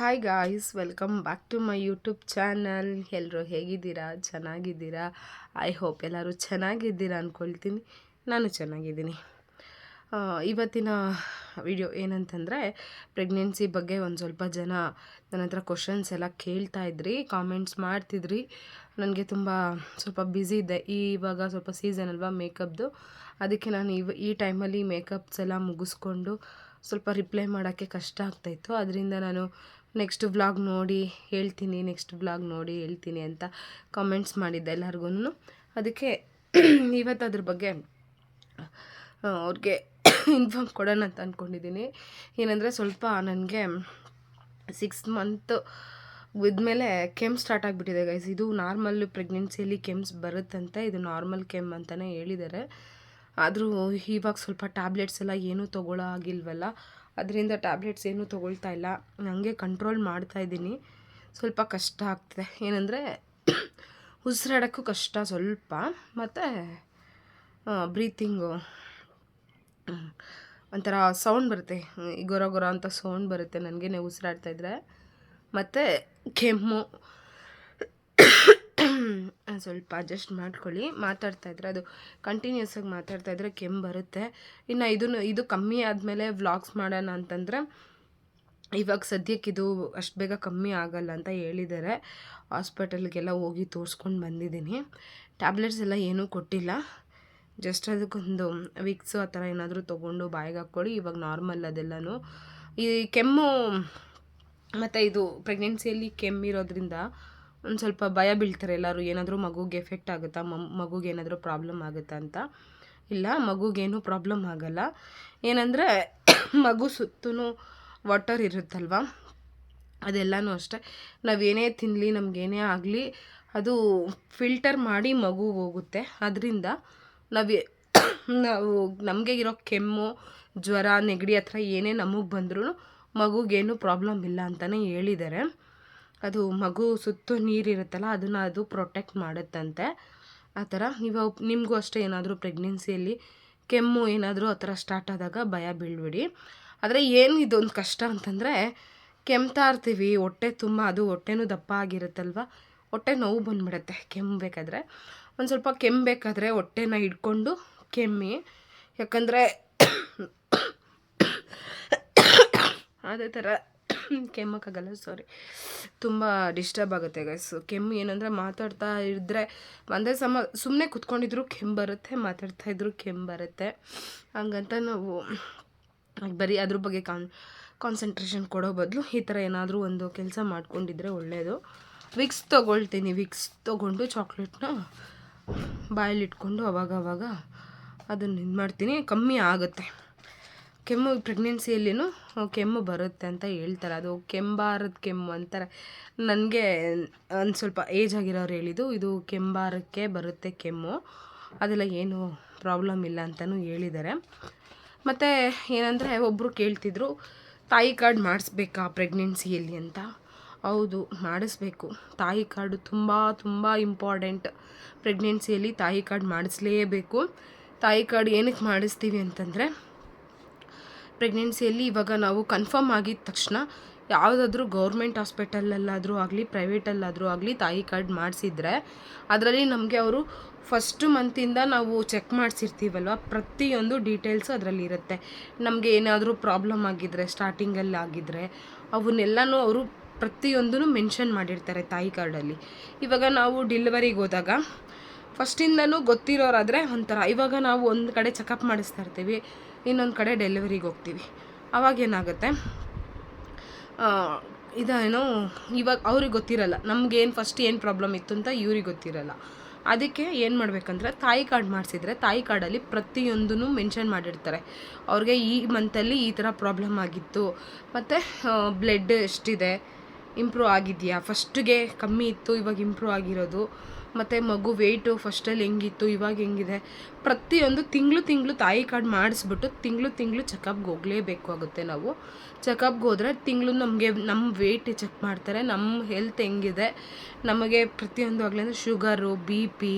Hi guys welcome back to my YouTube channel ಎಲ್ಲರೂ ಹೇಗಿದ್ದೀರಾ? ಚೆನ್ನಾಗಿದ್ದೀರಾ? ಐ ಹೋಪ್ ಎಲ್ಲರೂ ಚೆನ್ನಾಗಿದ್ದೀರಾ ಅಂದ್ಕೊಳ್ತೀನಿ ನಾನು ಚೆನ್ನಾಗಿದ್ದೀನಿ. ಇವತ್ತಿನ ವಿಡಿಯೋ ಏನಂತಂದರೆ ಪ್ರೆಗ್ನೆನ್ಸಿ ಬಗ್ಗೆ ಒಂದು ಸ್ವಲ್ಪ ಜನ ನನ್ನ ಹತ್ರ ಕ್ವಶನ್ಸ್ ಎಲ್ಲ ಕೇಳ್ತಾ ಇದ್ರಿ ಕಾಮೆಂಟ್ಸ್ ಮಾಡ್ತಿದ್ರಿ. ನನಗೆ ತುಂಬ ಸ್ವಲ್ಪ ಬ್ಯುಸಿ ಇದೆ. ಇವಾಗ ಸ್ವಲ್ಪ ಸೀಸನ್ ಅಲ್ವಾ ಮೇಕಪ್ದು ಅದಕ್ಕೆ ನಾನು ಇವ, ಈ ಟೈಮಲ್ಲಿ ಮೇಕಪ್ಸ್ ಎಲ್ಲ ಮುಗಿಸ್ಕೊಂಡು ಸ್ವಲ್ಪ ರಿಪ್ಲೈ ಮಾಡೋಕ್ಕೆ ಕಷ್ಟ ಆಗ್ತಾಯಿತ್ತು ಅದರಿಂದ ನಾನು ನೆಕ್ಸ್ಟ್ ವ್ಲಾಗ್ ನೋಡಿ, ಹೇಳ್ತೀನಿ, ನೆಕ್ಸ್ಟ್ ವ್ಲಾಗ್ ನೋಡಿ, ಹೇಳ್ತೀನಿ ಅಂತ ಕಾಮೆಂಟ್ಸ್ ಮಾಡಿದ್ದೆ ಎಲ್ಲರಿಗೂ ಅದಕ್ಕೆ ಇವತ್ತು ಅದ್ರ ಬಗ್ಗೆ ಅವ್ರಿಗೆ ಇನ್ಫಾರ್ಮ್ ಕೊಡೋಣ ಅಂತ ಅಂದ್ಕೊಂಡಿದ್ದೀನಿ ಏನಂದರೆ ಸ್ವಲ್ಪ ನನಗೆ ಸಿಕ್ಸ್ ಮಂತ್ ಇದ್ಮೇಲೆ ಕೆಮ್ ಸ್ಟಾರ್ಟ್ ಆಗಿಬಿಟ್ಟಿದೆ ಗೈಸ್ ಇದು ನಾರ್ಮಲ್ ಪ್ರೆಗ್ನೆನ್ಸಿಯಲ್ಲಿ ಕೆಮ್ಸ್ ಬರುತ್ತಂತೆ, ಇದು ನಾರ್ಮಲ್ ಕೆಮ್ ಅಂತಲೇ ಹೇಳಿದ್ದಾರೆ. ಆದರೂ ಇವಾಗ ಸ್ವಲ್ಪ ಟ್ಯಾಬ್ಲೆಟ್ಸ್ ಎಲ್ಲ ಏನೂ ತೊಗೊಳ್ಳೋ ಆಗಿಲ್ವಲ್ಲ ಅದರಿಂದ ಟ್ಯಾಬ್ಲೆಟ್ಸ್ ಏನೂ ತೊಗೊಳ್ತಾ ಇಲ್ಲ. ನನಗೆ ಕಂಟ್ರೋಲ್ ಮಾಡ್ತಾ ಇದ್ದೀನಿ. ಸ್ವಲ್ಪ ಕಷ್ಟ ಆಗ್ತಿದೆ. ಏನಂದರೆ ಉಸಿರಾಡೋಕ್ಕೂ ಕಷ್ಟ ಸ್ವಲ್ಪ. ಮತ್ತು ಬ್ರೀತಿಂಗು ಒಂಥರ ಸೌಂಡ್ ಬರುತ್ತೆ. ಗೊರ ಗೊರ ಅಂತ ಸೌಂಡ್ ಬರುತ್ತೆ ನನಗೆ ಉಸಿರಾಡ್ತಾ ಇದ್ರೆ. ಮತ್ತು ಕೆಮ್ಮು. ಸ್ವಲ್ಪ ಅಡ್ಜಸ್ಟ್ ಮಾಡ್ಕೊಳ್ಳಿ. ಮಾತಾಡ್ತಾ ಇದ್ರೆ ಅದು ಕಂಟಿನ್ಯೂಸ್ ಆಗಿ ಮಾತಾಡ್ತಾ ಇದ್ರೆ ಕೆಮ್ಮು ಬರುತ್ತೆ. ಇನ್ನು ಇದನ್ನು, ಇದು ಕಮ್ಮಿ ಆದಮೇಲೆ ವ್ಲಾಗ್ಸ್ ಮಾಡೋಣ ಅಂತಂದರೆ ಇವಾಗ ಸದ್ಯಕ್ಕೆ ಇದು ಅಷ್ಟು ಬೇಗ ಕಮ್ಮಿ ಆಗಲ್ಲ ಅಂತ ಹೇಳಿದ್ದಾರೆ. ಹಾಸ್ಪಿಟಲ್ಗೆಲ್ಲ ಹೋಗಿ ತೋರಿಸ್ಕೊಂಡು ಬಂದಿದ್ದೀನಿ. ಟ್ಯಾಬ್ಲೆಟ್ಸ್ ಎಲ್ಲ ಏನೂ ಕೊಟ್ಟಿಲ್ಲ. ಜಸ್ಟ್ ಅದಕ್ಕೊಂದು ವಿಕ್ಸು ಆ ಥರ ಏನಾದರೂ ತೊಗೊಂಡು ಬಾಯಿಗೆ ಹಾಕ್ಕೊಳ್ಳಿ. ಇವಾಗ ನಾರ್ಮಲ್ ಅದೆಲ್ಲನೂ. ಈ ಕೆಮ್ಮು, ಮತ್ತು ಇದು ಪ್ರೆಗ್ನೆನ್ಸಿಯಲ್ಲಿ ಕೆಮ್ಮಿರೋದ್ರಿಂದ ಒಂದು ಸ್ವಲ್ಪ ಭಯ ಬೀಳ್ತಾರೆ ಎಲ್ಲರೂ, ಏನಾದರೂ ಮಗುಗೆ ಎಫೆಕ್ಟ್ ಆಗುತ್ತಾ, ಮಮ್, ಮಗುಗೆ ಏನಾದರೂ ಪ್ರಾಬ್ಲಮ್ ಆಗುತ್ತಾ ಅಂತ. ಇಲ್ಲ, ಮಗುಗೇನು ಪ್ರಾಬ್ಲಮ್ ಆಗಲ್ಲ. ಏನಂದರೆ, ಮಗು ಸುತ್ತೂ ವಾಟರ್ ಇರುತ್ತಲ್ವ? ಅದೆಲ್ಲನೂ ಅಷ್ಟೇ. ನಾವೇನೇ ತಿನ್ನಲಿ ನಮಗೇನೇ ಆಗಲಿ, ಅದು ಫಿಲ್ಟರ್ ಮಾಡಿ ಮಗು ಹೋಗುತ್ತೆ. ಅದರಿಂದ ನಾವು ನಾವು ನಮಗೆ ಇರೋ ಕೆಮ್ಮು, ಜ್ವರ, ನೆಗಡಿ ಹತ್ರ ಏನೇ ನಮಗೆ ಬಂದರೂ ಮಗುಗೇನು ಪ್ರಾಬ್ಲಮ್ ಇಲ್ಲ ಅಂತಲೇ ಹೇಳಿದ್ದಾರೆ. ಅದು ಮಗು ಸುತ್ತು ನೀರಿರುತ್ತಲ್ಲ, ಅದನ್ನು ಅದು ಪ್ರೊಟೆಕ್ಟ್ ಮಾಡುತ್ತಂತೆ. ಆ ಥರ ಇವಾಗ ನಿಮಗೂ ಅಷ್ಟೇ ಏನಾದರೂ ಪ್ರೆಗ್ನೆನ್ಸಿಯಲ್ಲಿ ಕೆಮ್ಮು ಏನಾದರೂ ಆ ಥರ ಸ್ಟಾರ್ಟ್ ಆದಾಗ ಭಯ ಬೀಳ್ಬಿಡಿ. ಆದರೆ ಏನು ಇದೊಂದು ಕಷ್ಟ ಅಂತಂದರೆ, ಕೆಮ್ತಾ ಇರ್ತೀವಿ, ಹೊಟ್ಟೆ ತುಂಬ, ಅದು ಹೊಟ್ಟೆನೂ ದಪ್ಪ ಆಗಿರುತ್ತಲ್ವ? ಹೊಟ್ಟೆ ನೋವು ಬಂದ್ಬಿಡುತ್ತೆ ಕೆಮ್ಮಬೇಕಾದ್ರೆ ಒಂದು ಸ್ವಲ್ಪ ಕೆಮ್ಮಬೇಕಾದ್ರೆ ಹೊಟ್ಟೆನ ಹಿಡ್ಕೊಂಡು ಕೆಮ್ಮಿ. ಯಾಕಂದರೆ, ಅದೇ ಥರ ಕೆಮ್ಮಕ್ಕಾಗಲ್ಲ ಸಾರಿ ತುಂಬ ಡಿಸ್ಟರ್ಬ್ ಆಗುತ್ತೆ ಗೈಸ್ ಕೆಮ್ಮು ಏನಂದರೆ ಮಾತಾಡ್ತಾ ಇದ್ದರೆ ಒಂದೇ ಸಮ ಸುಮ್ಮನೆ ಕುತ್ಕೊಂಡಿದ್ರು ಕೆಮ್ಮು ಬರುತ್ತೆ, ಮಾತಾಡ್ತಾ ಇದ್ರು ಕೆಮ್ಮು ಬರುತ್ತೆ. ಹಂಗಂತ ನಾವು ಬರೀ ಅದ್ರ ಬಗ್ಗೆ ಕಾನ್ ಕಾನ್ಸಂಟ್ರೇಷನ್ ಕೊಡೋ ಬದಲು ಈ ಥರ ಏನಾದರೂ ಒಂದು ಕೆಲಸ ಮಾಡ್ಕೊಂಡಿದ್ರೆ ಒಳ್ಳೆಯದು ವಿಕ್ಸ್ ತೊಗೊಳ್ತೀನಿ ವಿಕ್ಸ್ ತೊಗೊಂಡು ಚಾಕ್ಲೇಟ್ನ ಬಾಯಲ್ಲಿಟ್ಕೊಂಡು ಅವಾಗ ಅವಾಗ ಅದನ್ನು ಇದು ಮಾಡ್ತೀನಿ ಕಮ್ಮಿ ಆಗುತ್ತೆ. ಕೆಮ್ಮು ಪ್ರೆಗ್ನೆನ್ಸಿಯಲ್ಲಿಯೂ ಕೆಮ್ಮು ಬರುತ್ತೆ ಅಂತ ಹೇಳ್ತಾರೆ. ಅದು ಕೆಂಬಾರದ ಕೆಮ್ಮು ಅಂತಾರೆ. ನನಗೆ ಒಂದು ಸ್ವಲ್ಪ ಏಜ್ ಆಗಿರೋರು ಹೇಳಿದ್ದು ಇದು ಕೆಂಬಾರಕ್ಕೆ ಬರುತ್ತೆ ಕೆಮ್ಮು. ಅದೆಲ್ಲ ಏನು ಪ್ರಾಬ್ಲಮ್ ಇಲ್ಲ ಅಂತಲೂ ಹೇಳಿದ್ದಾರೆ. ಮತ್ತು ಏನಂದರೆ ಒಬ್ಬರು ಕೇಳ್ತಿದ್ರು, ತಾಯಿ ಕಾರ್ಡ್ ಮಾಡಿಸ್ಬೇಕಾ ಪ್ರೆಗ್ನೆನ್ಸಿಯಲ್ಲಿ ಅಂತ? ಹೌದು, ಮಾಡಿಸ್ಬೇಕು. ತಾಯಿ ಕಾರ್ಡು ತುಂಬ ತುಂಬ ಇಂಪಾರ್ಟೆಂಟ್. ಪ್ರೆಗ್ನೆನ್ಸಿಯಲ್ಲಿ ತಾಯಿ ಕಾರ್ಡ್ ಮಾಡಿಸ್ಲೇಬೇಕು. ತಾಯಿ ಕಾರ್ಡ್ ಏನಕ್ಕೆ ಮಾಡಿಸ್ತೀವಿ ಅಂತಂದರೆ ಪ್ರೆಗ್ನೆನ್ಸಿಯಲ್ಲಿ ಇವಾಗ ನಾವು ಕನ್ಫರ್ಮ್ ಆಗಿದ ತಕ್ಷಣ ಯಾವುದಾದ್ರೂ ಗೌರ್ಮೆಂಟ್ ಹಾಸ್ಪಿಟಲಲ್ಲಾದರೂ ಆಗಲಿ ಪ್ರೈವೇಟಲ್ಲಾದರೂ ಆಗಲಿ ತಾಯಿ ಕಾರ್ಡ್ ಮಾಡಿಸಿದ್ರೆ ಅದರಲ್ಲಿ ನಮಗೆ ಅವರು ಫಸ್ಟ್ ಮಂತಿಂದ ನಾವು ಚೆಕ್ ಮಾಡಿಸಿರ್ತೀವಲ್ವ? ಪ್ರತಿಯೊಂದು ಡೀಟೇಲ್ಸು ಅದರಲ್ಲಿ ಇರುತ್ತೆ. ನಮಗೆ ಏನಾದರೂ ಪ್ರಾಬ್ಲಮ್ ಆಗಿದ್ದರೆ ಸ್ಟಾರ್ಟಿಂಗಲ್ಲಿ ಆಗಿದ್ದರೆ ಅವನ್ನೆಲ್ಲನೂ ಅವರು ಪ್ರತಿಯೊಂದೂ ಮೆನ್ಷನ್ ಮಾಡಿರ್ತಾರೆ ತಾಯಿ ಕಾರ್ಡಲ್ಲಿ ಇವಾಗ ನಾವು ಡಿಲಿವರಿಗೆ ಹೋದಾಗ ಫಸ್ಟಿಂದನೂ ಗೊತ್ತಿರೋರಾದರೆ ಒಂಥರ ಇವಾಗ ನಾವು ಒಂದು ಕಡೆ ಚೆಕಪ್ ಮಾಡಿಸ್ತಾ ಇರ್ತೀವಿ. ಇನ್ನೊಂದು ಕಡೆ ಡೆಲಿವರಿಗೆ ಹೋಗ್ತೀವಿ. ಅವಾಗೇನಾಗುತ್ತೆ ಇದೇನು, ಇವಾಗ ಅವ್ರಿಗೆ ಗೊತ್ತಿರಲ್ಲ ನಮಗೇನು ಫಸ್ಟ್ ಏನು ಪ್ರಾಬ್ಲಮ್ ಇತ್ತು ಅಂತ ಇವ್ರಿಗೆ ಗೊತ್ತಿರಲ್ಲ. ಅದಕ್ಕೆ ಏನು ಮಾಡಬೇಕಂದ್ರೆ, ತಾಯಿ ಕಾರ್ಡ್ ಮಾಡಿಸಿದ್ರೆ ತಾಯಿ ಕಾರ್ಡಲ್ಲಿ ಪ್ರತಿಯೊಂದೂ ಮೆನ್ಷನ್ ಮಾಡಿರ್ತಾರೆ. ಅವ್ರಿಗೆ ಈ ಮಂತಲ್ಲಿ ಈ ಥರ ಪ್ರಾಬ್ಲಮ್ ಆಗಿತ್ತು. ಮತ್ತು ಬ್ಲಡ್ ಎಷ್ಟಿದೆ ಇಂಪ್ರೂವ್ ಆಗಿದೆಯಾ? ಫಸ್ಟಿಗೆ ಕಮ್ಮಿ ಇತ್ತು, ಇವಾಗ ಇಂಪ್ರೂವ್ ಆಗಿರೋದು. ಮತ್ತು ಮಗು ವೆಯ್ಟು ಫಸ್ಟಲ್ಲಿ ಹೆಂಗಿತ್ತು, ಇವಾಗ ಹೆಂಗಿದೆ, ಪ್ರತಿಯೊಂದು ತಿಂಗಳು ತಿಂಗಳು ತಾಯಿ ಕಾರ್ಡ್ ಮಾಡಿಸ್ಬಿಟ್ಟು ತಿಂಗಳು ತಿಂಗಳು ಚೆಕಪ್ಗೆ ಹೋಗಲೇಬೇಕು ಆಗುತ್ತೆ ನಾವು. ಚೆಕಪ್ಗೆ ಹೋದರೆ ತಿಂಗಳು ನಮಗೆ ನಮ್ಮ ವೆಯ್ಟ್ ಚೆಕ್ ಮಾಡ್ತಾರೆ ನಮ್ಮ ಹೆಲ್ತ್ ಹೆಂಗಿದೆ, ನಮಗೆ ಪ್ರತಿಯೊಂದು ಆಗಲಿ ಅಂದರೆ ಶುಗರು ಬಿ ಪಿ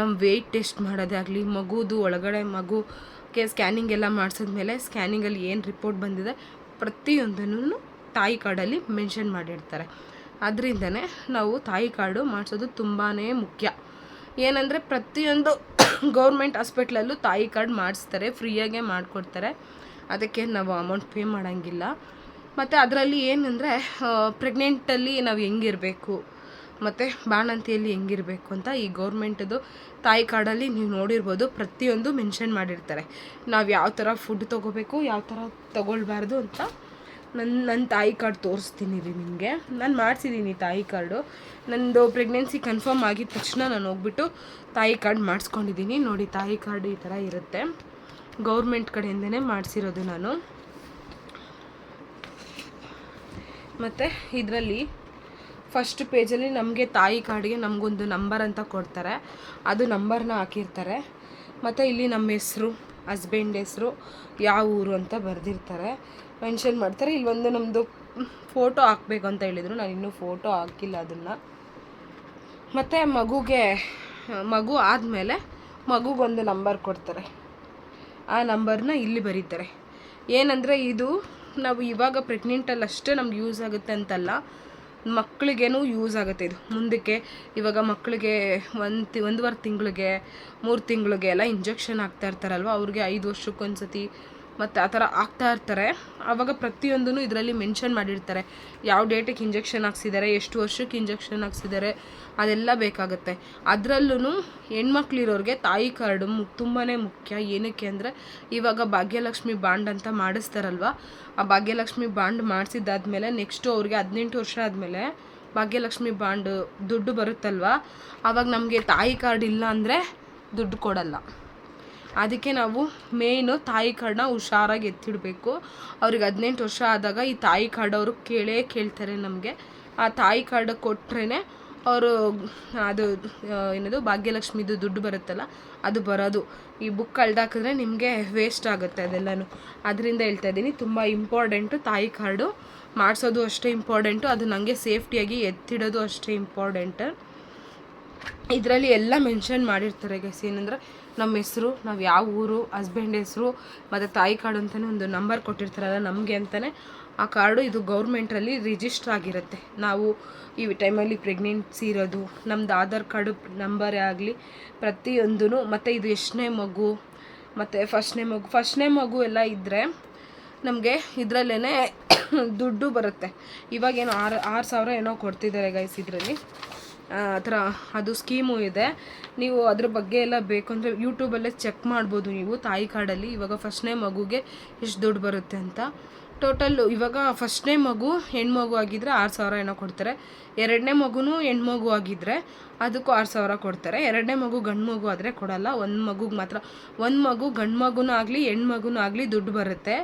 ನಮ್ಮ ವೆಯ್ಟ್ ಟೆಸ್ಟ್ ಮಾಡೋದೇ ಆಗಲಿ, ಮಗುದು ಒಳಗಡೆ ಮಗುಗೆ ಸ್ಕ್ಯಾನಿಂಗ್ ಎಲ್ಲ ಮಾಡಿಸಿದ್ಮೇಲೆ ಸ್ಕ್ಯಾನಿಂಗಲ್ಲಿ ಏನು ರಿಪೋರ್ಟ್ ಬಂದಿದೆ, ಪ್ರತಿಯೊಂದನ್ನು ತಾಯಿ ಕಾರ್ಡಲ್ಲಿ ಮೆನ್ಷನ್ ಮಾಡಿರ್ತಾರೆ. ಅದರಿಂದನೇ ನಾವು ತಾಯಿ ಕಾರ್ಡು ಮಾಡಿಸೋದು ತುಂಬಾ ಮುಖ್ಯ. ಏನಂದರೆ ಪ್ರತಿಯೊಂದು ಗೌರ್ಮೆಂಟ್ ಹಾಸ್ಪಿಟ್ಲಲ್ಲೂ ತಾಯಿ ಕಾರ್ಡ್ ಮಾಡಿಸ್ತಾರೆ, ಫ್ರೀಯಾಗೆ ಮಾಡಿಕೊಡ್ತಾರೆ. ಅದಕ್ಕೆ ನಾವು ಅಮೌಂಟ್ ಪೇ ಮಾಡೋಂಗಿಲ್ಲ. ಮತ್ತು ಅದರಲ್ಲಿ ಏನಂದರೆ ಪ್ರೆಗ್ನೆಂಟಲ್ಲಿ ನಾವು ಹೆಂಗಿರಬೇಕು, ಮತ್ತು ಬಾಣಂತಿಯಲ್ಲಿ ಹೆಂಗಿರಬೇಕು ಅಂತ ಈ ಗೌರ್ಮೆಂಟದು ತಾಯಿ ಕಾರ್ಡಲ್ಲಿ ನೀವು ನೋಡಿರ್ಬೋದು, ಪ್ರತಿಯೊಂದು ಮೆನ್ಷನ್ ಮಾಡಿರ್ತಾರೆ. ನಾವು ಯಾವ ಥರ ಫುಡ್ ತೊಗೋಬೇಕು, ಯಾವ ಥರ ತೊಗೊಳ್ಬಾರ್ದು ಅಂತ ನನ್ನ ನನ್ನ ತಾಯಿ ಕಾರ್ಡ್ ತೋರಿಸ್ತೀನಿ ರೀ ನಿಮಗೆ. ನಾನು ಮಾಡಿಸಿದ್ದೀನಿ ತಾಯಿ ಕಾರ್ಡು ನಂದು ಪ್ರೆಗ್ನೆನ್ಸಿ ಕನ್ಫರ್ಮ್ ಆಗಿದ ತಕ್ಷಣ ನಾನು ಹೋಗ್ಬಿಟ್ಟು ತಾಯಿ ಕಾರ್ಡ್ ಮಾಡಿಸ್ಕೊಂಡಿದ್ದೀನಿ ನೋಡಿ, ತಾಯಿ ಕಾರ್ಡ್ ಈ ಥರ ಇರುತ್ತೆ. ಗೌರ್ಮೆಂಟ್ ಕಡೆಯಿಂದನೇ ಮಾಡಿಸಿರೋದು ನಾನು. ಮತ್ತು ಇದರಲ್ಲಿ ಫಸ್ಟ್ ಪೇಜಲ್ಲಿ ನಮಗೆ ತಾಯಿ ಕಾರ್ಡ್ಗೆ ನಮಗೊಂದು ನಂಬರ್ ಅಂತ ಕೊಡ್ತಾರೆ. ಅದು ನಂಬರ್ನ ಹಾಕಿರ್ತಾರೆ. ಮತ್ತು ಇಲ್ಲಿ ನಮ್ಮ ಹೆಸರು ಹಸ್ಬೆಂಡ್ ಹೆಸರು ಯಾವ ಊರು ಅಂತ ಬರೆದಿರ್ತಾರೆ. ಮೆನ್ಷನ್ ಮಾಡ್ತಾರೆ. ಇಲ್ಲಿ ಒಂದು ನಮ್ಮದು ಫೋಟೋ ಹಾಕ್ಬೇಕು ಅಂತ ಹೇಳಿದರು. ನಾನು ಇನ್ನೂ ಫೋಟೋ ಹಾಕಿಲ್ಲ ಅದನ್ನು. ಮತ್ತು ಮಗುಗೆ, ಮಗು ಆದಮೇಲೆ ಮಗುಗೊಂದು ನಂಬರ್ ಕೊಡ್ತಾರೆ. ಆ ನಂಬರ್ನ ಇಲ್ಲಿ ಬರೀತಾರೆ. ಏನಂದರೆ ಇದು ನಾವು ಇವಾಗ ಪ್ರೆಗ್ನೆಂಟಲ್ಲಿ ಅಷ್ಟೇ ನಮ್ಗೆ ಯೂಸ್ ಆಗುತ್ತೆ ಅಂತಲ್ಲ ಮಕ್ಕಳಿಗೇನು ಯೂಸ್ ಆಗುತ್ತೆ ಇದು. ಮುಂದಕ್ಕೆ ಇವಾಗ ಮಕ್ಕಳಿಗೆ ಒಂದು ತಿ, ಒಂದುವರೆ ತಿಂಗಳಿಗೆ, ಮೂರು ತಿಂಗಳಿಗೆ ಎಲ್ಲ ಇಂಜೆಕ್ಷನ್ ಹಾಕ್ತಾ ಅವ್ರಿಗೆ ಐದು ವರ್ಷಕ್ಕೊಂದ್ಸತಿ ಮತ್ತು ಆ ಥರ ಆಗ್ತಾ ಇರ್ತಾರೆ. ಆವಾಗ ಪ್ರತಿಯೊಂದೂ ಇದರಲ್ಲಿ ಮೆನ್ಷನ್ ಮಾಡಿರ್ತಾರೆ. ಯಾವ ಡೇಟಿಗೆ ಇಂಜೆಕ್ಷನ್ ಹಾಕ್ಸಿದ್ದಾರೆ ಎಷ್ಟು ವರ್ಷಕ್ಕೆ ಇಂಜೆಕ್ಷನ್ ಹಾಕ್ಸಿದ್ದಾರೆ ಅದೆಲ್ಲ ಬೇಕಾಗುತ್ತೆ. ಅದರಲ್ಲೂ ಹೆಣ್ಮಕ್ಳಿರೋರಿಗೆ ತಾಯಿ ಕಾರ್ಡು ತುಂಬಾ ಮುಖ್ಯ. ಏನಕ್ಕೆ ಅಂದರೆ, ಇವಾಗ ಭಾಗ್ಯಲಕ್ಷ್ಮಿ ಬಾಂಡ್ ಅಂತ ಮಾಡಿಸ್ತಾರಲ್ವ? ಆ ಭಾಗ್ಯಲಕ್ಷ್ಮಿ ಬಾಂಡ್ ಮಾಡಿಸಿದ್ದಾದ್ಮೇಲೆ ನೆಕ್ಸ್ಟು ಅವ್ರಿಗೆ ಹದಿನೆಂಟು ವರ್ಷ ಆದಮೇಲೆ ಭಾಗ್ಯಲಕ್ಷ್ಮಿ ಬಾಂಡ್ ದುಡ್ಡು ಬರುತ್ತಲ್ವ? ಆವಾಗ ನಮಗೆ ತಾಯಿ ಕಾರ್ಡ್ ಇಲ್ಲ ಅಂದರೆ ದುಡ್ಡು ಕೊಡಲ್ಲ. ಅದಕ್ಕೆ ನಾವು ಮೇಯ್ನು ತಾಯಿ ಕಾರ್ಡನ್ನ ಹುಷಾರಾಗಿ ಎತ್ತಿಡಬೇಕು. ಅವ್ರಿಗೆ ಹದಿನೆಂಟು ವರ್ಷ ಆದಾಗ ಈ ತಾಯಿ ಕಾರ್ಡ್ ಅವರು ಕೇಳೇ ಕೇಳ್ತಾರೆ ನಮಗೆ. ಆ ತಾಯಿ ಕಾರ್ಡ್ ಕೊಟ್ರೇ ಅವರು, ಅದು ಏನದು, ಭಾಗ್ಯಲಕ್ಷ್ಮಿದು ದುಡ್ಡು ಬರುತ್ತಲ್ಲ, ಅದು ಬರೋದು. ಈ ಬುಕ್ ಅಳ್ದಾಕಿದ್ರೆ ನಿಮಗೆ ವೇಸ್ಟ್ ಆಗುತ್ತೆ ಅದೆಲ್ಲನೂ. ಅದರಿಂದ ಹೇಳ್ತಾ ಇದ್ದೀನಿ, ತುಂಬ ಇಂಪಾರ್ಟೆಂಟು ತಾಯಿ ಕಾರ್ಡು ಮಾಡಿಸೋದು ಅಷ್ಟೇ ಇಂಪಾರ್ಟೆಂಟು ಅದು ನನಗೆ ಸೇಫ್ಟಿಯಾಗಿ ಎತ್ತಿಡೋದು ಅಷ್ಟೇ ಇಂಪಾರ್ಟೆಂಟ್ ಇದರಲ್ಲಿ ಎಲ್ಲ ಮೆನ್ಷನ್ ಮಾಡಿರ್ತಾರೆ ಗೈಸ್ ಏನಂದ್ರೆ ನಮ್ಮ ಹೆಸರು, ನಾವು ಯಾವ ಊರು ಹಸ್ಬೆಂಡ್ ಹೆಸರು, ಮತ್ತು ತಾಯಿ ಕಾರ್ಡು ಅಂತಲೇ ಒಂದು ನಂಬರ್ ಕೊಟ್ಟಿರ್ತಾರಲ್ಲ ನಮಗೆ ಅಂತಲೇ ಆ ಕಾರ್ಡು ಇದು ಗೌರ್ಮೆಂಟ್ರಲ್ಲಿ ರಿಜಿಸ್ಟ್ರ್ ಆಗಿರುತ್ತೆ. ನಾವು ಈ ಟೈಮಲ್ಲಿ ಪ್ರೆಗ್ನೆನ್ಸಿ ಇರೋದು ನಮ್ಮದು ಆಧಾರ್ ಕಾರ್ಡ್ ನಂಬರೇ ಆಗಲಿ ಪ್ರತಿಯೊಂದೂ ಮತ್ತು ಇದು ಎಷ್ಟನೇ ಮಗು, ಮತ್ತು ಫಸ್ಟ್ನೇ ಮಗು ಫಸ್ಟ್ನೇ ಮಗು ಎಲ್ಲ ಇದ್ದರೆ ನಮಗೆ ಇದರಲ್ಲೇ ದುಡ್ಡು ಬರುತ್ತೆ. ಇವಾಗೇನೋ ಆರು ಆರು ಸಾವಿರ ಏನೋ ಕೊಡ್ತಿದ್ದಾರೆ ಗೈಸ್ ಇದರಲ್ಲಿ. ಆ, ಥರ ಅದು ಸ್ಕೀಮು ಇದೆ. ನೀವು ಅದ್ರ ಬಗ್ಗೆ ಎಲ್ಲ ಬೇಕು ಅಂದರೆ ಯೂಟ್ಯೂಬಲ್ಲೇ ಚೆಕ್ ಮಾಡ್ಬೋದು ನೀವು. ತಾಯಿ ಕಾರ್ಡಲ್ಲಿ ಇವಾಗ ಫಸ್ಟ್ನೇ ಮಗುಗೆ ಎಷ್ಟು ದುಡ್ಡು ಬರುತ್ತೆ ಅಂತ. ಟೋಟಲ್ಲು ಇವಾಗ ಫಸ್ಟ್ನೇ ಮಗು, ಹೆಣ್ಮಗು ಆಗಿದ್ದರೆ ಆರು ಸಾವಿರ ಏನೋ ಕೊಡ್ತಾರೆ. ಎರಡನೇ ಮಗುನೂ ಹೆಣ್ಮಗು ಆಗಿದ್ದರೆ ಅದಕ್ಕೂ ಆರು ಸಾವಿರ ಕೊಡ್ತಾರೆ. ಎರಡನೇ ಮಗು ಗಂಡು ಮಗು ಆದರೆ ಕೊಡಲ್ಲ. ಒಂದು ಮಗುಗೆ ಮಾತ್ರ, ಒಂದು ಮಗು ಗಂಡು ಮಗುನೂ ಆಗಲಿ, ಹೆಣ್ಮಗುನೂ ಆಗಲಿ ದುಡ್ಡು ಬರುತ್ತೆ.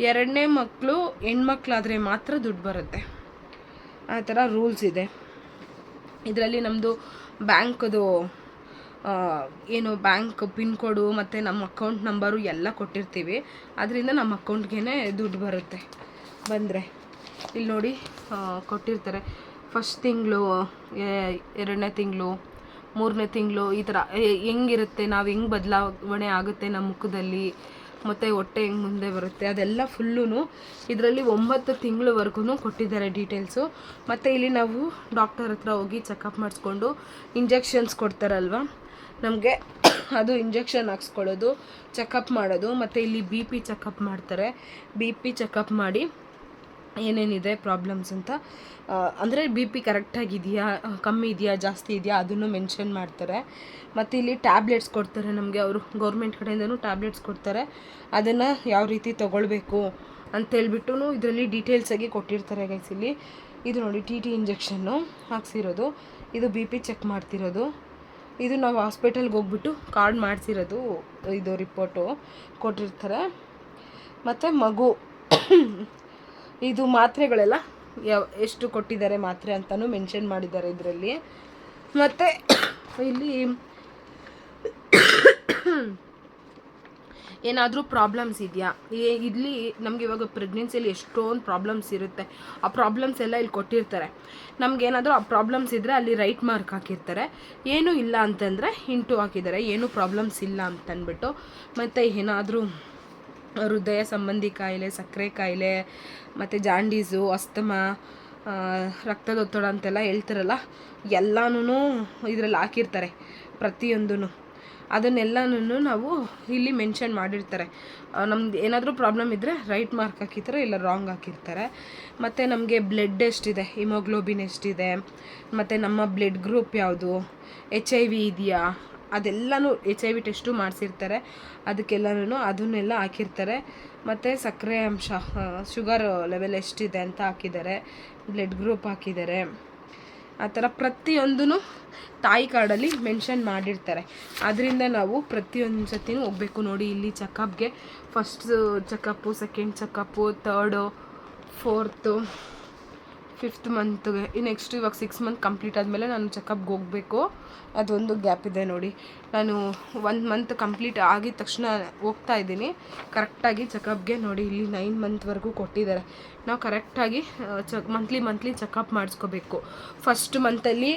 ಎರಡನೇ ಮಕ್ಕಳು ಹೆಣ್ಮಕ್ಳಾದರೆ ಮಾತ್ರ ದುಡ್ಡು ಬರುತ್ತೆ. ಆ ಥರ ರೂಲ್ಸ್ ಇದೆ. ಇದರಲ್ಲಿ ನಮ್ಮದು ಬ್ಯಾಂಕ್ದು ಏನು ಬ್ಯಾಂಕ್ ಪಿನ್ ಕೋಡು ಮತ್ತು ನಮ್ಮ ಅಕೌಂಟ್ ನಂಬರು ಎಲ್ಲ ಕೊಟ್ಟಿರ್ತೀವಿ. ಅದರಿಂದ ನಮ್ಮ ಅಕೌಂಟ್ಗೇ ದುಡ್ಡು ಬರುತ್ತೆ. ಬಂದರೆ ಇಲ್ಲಿ ನೋಡಿ ಕೊಟ್ಟಿರ್ತಾರೆ. ಫಸ್ಟ್ ತಿಂಗಳು ಎರಡನೇ ತಿಂಗಳು, ಮೂರನೇ ತಿಂಗಳು ಈ ಥರ ಹೆಂಗಿರುತ್ತೆ, ನಾವು ಹೆಂಗೆ ಬದಲಾವಣೆ ಆಗುತ್ತೆ ನಮ್ಮ ಮುಖದಲ್ಲಿ. ಮತ್ತು ಹೊಟ್ಟೆ ಹೆಂಗೆ ಮುಂದೆ ಬರುತ್ತೆ, ಅದೆಲ್ಲ ಫುಲ್ಲೂ ಇದರಲ್ಲಿ ಒಂಬತ್ತು ತಿಂಗಳವರೆಗೂ ಕೊಟ್ಟಿದ್ದಾರೆ ಡೀಟೇಲ್ಸು ಮತ್ತು ಇಲ್ಲಿ ನಾವು ಡಾಕ್ಟರ್ ಹತ್ರ ಹೋಗಿ ಚೆಕಪ್ ಮಾಡಿಸ್ಕೊಂಡು ಇಂಜೆಕ್ಷನ್ಸ್ ಕೊಡ್ತಾರಲ್ವ? ನಮಗೆ ಅದು ಇಂಜೆಕ್ಷನ್ ಹಾಕ್ಸ್ಕೊಳ್ಳೋದು ಚೆಕಪ್ ಮಾಡೋದು, ಮತ್ತು ಇಲ್ಲಿ ಬಿ ಪಿ ಚೆಕಪ್ ಮಾಡ್ತಾರೆ. ಬಿ ಪಿ ಚೆಕಪ್ ಮಾಡಿ ಏನೇನಿದೆ ಪ್ರಾಬ್ಲಮ್ಸ್ ಅಂತ ಅಂದರೆ ಬಿ ಪಿ ಕರೆಕ್ಟಾಗಿದೆಯಾ ಕಮ್ಮಿ ಇದೆಯಾ, ಜಾಸ್ತಿ ಇದೆಯಾ, ಅದನ್ನು ಮೆನ್ಷನ್ ಮಾಡ್ತಾರೆ. ಮತ್ತು ಇಲ್ಲಿ ಟ್ಯಾಬ್ಲೆಟ್ಸ್ ಕೊಡ್ತಾರೆ ನಮಗೆ ಅವರು ಗೌರ್ಮೆಂಟ್ ಕಡೆಯಿಂದನೂ ಟ್ಯಾಬ್ಲೆಟ್ಸ್ ಕೊಡ್ತಾರೆ. ಅದನ್ನು ಯಾವ ರೀತಿ ತೊಗೊಳ್ಬೇಕು ಅಂತೇಳ್ಬಿಟ್ಟು ಇದರಲ್ಲಿ ಡೀಟೇಲ್ಸಾಗಿ ಕೊಟ್ಟಿರ್ತಾರೆ ಗೈಸ್ ಇಲ್ಲಿ. ಇದು ನೋಡಿ ಟಿ ಟಿ ಇಂಜೆಕ್ಷನ್ನು ಹಾಕ್ಸಿರೋದು. ಇದು ಬಿ ಪಿ ಚೆಕ್ ಮಾಡ್ತಿರೋದು. ಇದು ನಾವು ಹಾಸ್ಪಿಟಲ್ಗೆ ಹೋಗ್ಬಿಟ್ಟು ಕಾರ್ಡ್ ಮಾಡಿಸಿರೋದು, ಇದು ರಿಪೋರ್ಟು ಕೊಟ್ಟಿರ್ತಾರೆ. ಮತ್ತು ಮಗು ಇದು ಮಾತ್ರೆಗಳೆಲ್ಲ ಎಷ್ಟು ಕೊಟ್ಟಿದ್ದಾರೆ ಮಾತ್ರೆ ಅಂತಲೂ ಮೆನ್ಷನ್ ಮಾಡಿದ್ದಾರೆ ಇದರಲ್ಲಿ. ಮತ್ತು ಇಲ್ಲಿ ಏನಾದರೂ ಪ್ರಾಬ್ಲಮ್ಸ್ ಇದೆಯಾ? ಇಲ್ಲಿ ನಮಗೆ ಇವಾಗ ಪ್ರೆಗ್ನೆನ್ಸಿಯಲ್ಲಿ ಎಷ್ಟೊಂದು ಪ್ರಾಬ್ಲಮ್ಸ್ ಇರುತ್ತೆ. ಆ ಪ್ರಾಬ್ಲಮ್ಸ್ ಎಲ್ಲ ಇಲ್ಲಿ ಕೊಟ್ಟಿರ್ತಾರೆ. ನಮ್ಗೆ ಏನಾದರೂ ಆ ಪ್ರಾಬ್ಲಮ್ಸ್ ಇದ್ದರೆ ಅಲ್ಲಿ ರೈಟ್ ಮಾರ್ಕ್ ಹಾಕಿರ್ತಾರೆ. ಏನೂ ಇಲ್ಲ ಅಂತಂದರೆ ಇಂಟು ಹಾಕಿದ್ದಾರೆ. ಏನೂ ಪ್ರಾಬ್ಲಮ್ಸ್ ಇಲ್ಲ ಅಂತಂದ್ಬಿಟ್ಟು ಮತ್ತು ಏನಾದರೂ ಹೃದಯ ಸಂಬಂಧಿ ಕಾಯಿಲೆ, ಸಕ್ಕರೆ ಕಾಯಿಲೆ, ಮತ್ತು ಜಾಂಡೀಸು, ಅಸ್ತಮ ರಕ್ತದೊತ್ತಡ ಅಂತೆಲ್ಲ ಹೇಳ್ತಾರಲ್ಲ ಎಲ್ಲನೂ ಇದರಲ್ಲಿ ಹಾಕಿರ್ತಾರೆ ಪ್ರತಿಯೊಂದೂ ಅದನ್ನೆಲ್ಲನೂ ನಾವು ಇಲ್ಲಿ ಮೆನ್ಷನ್ ಮಾಡಿರ್ತಾರೆ. ನಮ್ದು ಏನಾದರೂ ಪ್ರಾಬ್ಲಮ್ ಇದ್ದರೆ ರೈಟ್ ಮಾರ್ಕ್ ಹಾಕಿರ್ತಾರೆ, ಇಲ್ಲ ರಾಂಗ್ ಹಾಕಿರ್ತಾರೆ. ಮತ್ತು ನಮಗೆ ಬ್ಲಡ್ ಎಷ್ಟಿದೆ, ಹಿಮೋಗ್ಲೋಬಿನ್ ಎಷ್ಟಿದೆ, ಮತ್ತು ನಮ್ಮ ಬ್ಲಡ್ ಗ್ರೂಪ್ ಯಾವುದು, ಎಚ್ ಐ ವಿ ಇದೆಯಾ ಅದೆಲ್ಲನೂ ಎಚ್ ಐ ವಿ ಟೆಸ್ಟು ಮಾಡಿಸಿರ್ತಾರೆ. ಅದಕ್ಕೆಲ್ಲನೂ ಅದನ್ನೆಲ್ಲ ಹಾಕಿರ್ತಾರೆ. ಮತ್ತು ಸಕ್ಕರೆ ಅಂಶ ಶುಗರ್ ಲೆವೆಲ್ ಎಷ್ಟಿದೆ ಅಂತ ಹಾಕಿದ್ದಾರೆ. ಬ್ಲಡ್ ಗ್ರೂಪ್ ಹಾಕಿದ್ದಾರೆ. ಆ ಥರ ಪ್ರತಿಯೊಂದೂ ತಾಯಿ ಕಾರ್ಡಲ್ಲಿ ಮೆನ್ಷನ್ ಮಾಡಿರ್ತಾರೆ. ಅದರಿಂದ ನಾವು ಪ್ರತಿಯೊಂದು ಸತಿನೂ ಹೋಗಬೇಕು ನೋಡಿ ಇಲ್ಲಿ ಚೆಕಪ್ಗೆ first checkup second checkup third fourth fifth ಮಂತ್ಗೆ next ಇವಾಗ ಸಿಕ್ಸ್ ಮಂತ್ ಕಂಪ್ಲೀಟ್ ಆದಮೇಲೆ ನಾನು ಚೆಕಪ್ಗೆ ಹೋಗಬೇಕು. ಅದೊಂದು ಗ್ಯಾಪ್ ಇದೆ ನೋಡಿ. ನಾನು ಒಂದು ಮಂತ್ ಕಂಪ್ಲೀಟ್ ಆಗಿದ ತಕ್ಷಣ ಹೋಗ್ತಾ ಇದ್ದೀನಿ. ಕರೆಕ್ಟಾಗಿ ಚೆಕಪ್ಗೆ ನೋಡಿ, ಇಲ್ಲಿ ನೈನ್ ಮಂತ್ವರೆಗೂ ಕೊಟ್ಟಿದ್ದಾರೆ. ನಾವು ಕರೆಕ್ಟಾಗಿ ಚೆಕ್ ಮಂತ್ಲಿ ಮಂತ್ಲಿ ಚೆಕಪ್ ಮಾಡಿಸ್ಕೋಬೇಕು. ಫಸ್ಟ್ ಮಂತಲ್ಲಿ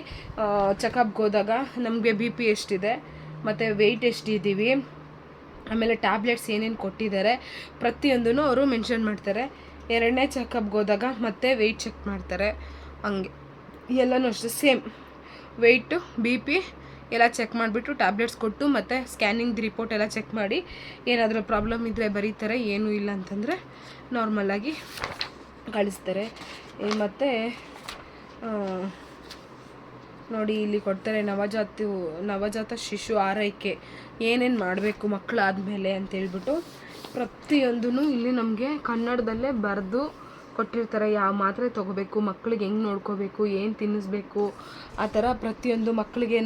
ಚೆಕಪ್ಗೆ ಹೋದಾಗ ನಮಗೆ ಬಿ ಪಿ ಎಷ್ಟಿದೆ, ಮತ್ತು ವೆಯ್ಟ್ ಎಷ್ಟಿದ್ದೀವಿ ಆಮೇಲೆ ಟ್ಯಾಬ್ಲೆಟ್ಸ್ ಏನೇನು ಕೊಟ್ಟಿದ್ದಾರೆ ಪ್ರತಿಯೊಂದೂ ಅವರು ಮೆನ್ಷನ್ ಮಾಡ್ತಾರೆ. ಎರಡನೇ ಚೆಕಪ್ಗೆ ಹೋದಾಗ ಮತ್ತೆ ವೆಯ್ಟ್ ಚೆಕ್ ಮಾಡ್ತಾರೆ. ಹಂಗೆ. ಎಲ್ಲನೂ ಅಷ್ಟೇ ಸೇಮ್ ವೆಯ್ಟು ಬಿ ಪಿ ಎಲ್ಲ ಚೆಕ್ ಮಾಡಿಬಿಟ್ಟು ಟ್ಯಾಬ್ಲೆಟ್ಸ್ ಕೊಟ್ಟು ಮತ್ತು ಸ್ಕ್ಯಾನಿಂಗ್ ರಿಪೋರ್ಟ್ ಎಲ್ಲ ಚೆಕ್ ಮಾಡಿ ಏನಾದರೂ ಪ್ರಾಬ್ಲಮ್ ಇದ್ದರೆ ಬರೀತಾರೆ, ಏನೂ ಇಲ್ಲ ಅಂತಂದರೆ ನಾರ್ಮಲಾಗಿ ಕಳಿಸ್ತಾರೆ. ಮತ್ತು ನೋಡಿ ಇಲ್ಲಿ ಕೊಡ್ತಾರೆ, ನವಜಾತ ನವಜಾತ ಶಿಶು ಆರೈಕೆ ಏನೇನು ಮಾಡಬೇಕು ಮಕ್ಕಳಾದಮೇಲೆ ಅಂತೇಳ್ಬಿಟ್ಟು ಪ್ರತಿಯೊಂದೂ ಇಲ್ಲಿ ನಮಗೆ ಕನ್ನಡದಲ್ಲೇ ಬರೆದು ಕೊಟ್ಟಿರ್ತಾರೆ. ಯಾವ ಮಾತ್ರೆ ತೊಗೋಬೇಕು ಮಕ್ಕಳಿಗೆ ಹೆಂಗೆ ನೋಡ್ಕೋಬೇಕು, ಏನು ತಿನ್ನಿಸ್ಬೇಕು, ಆ ಥರ ಪ್ರತಿಯೊಂದು ಮಕ್ಕಳಿಗೆ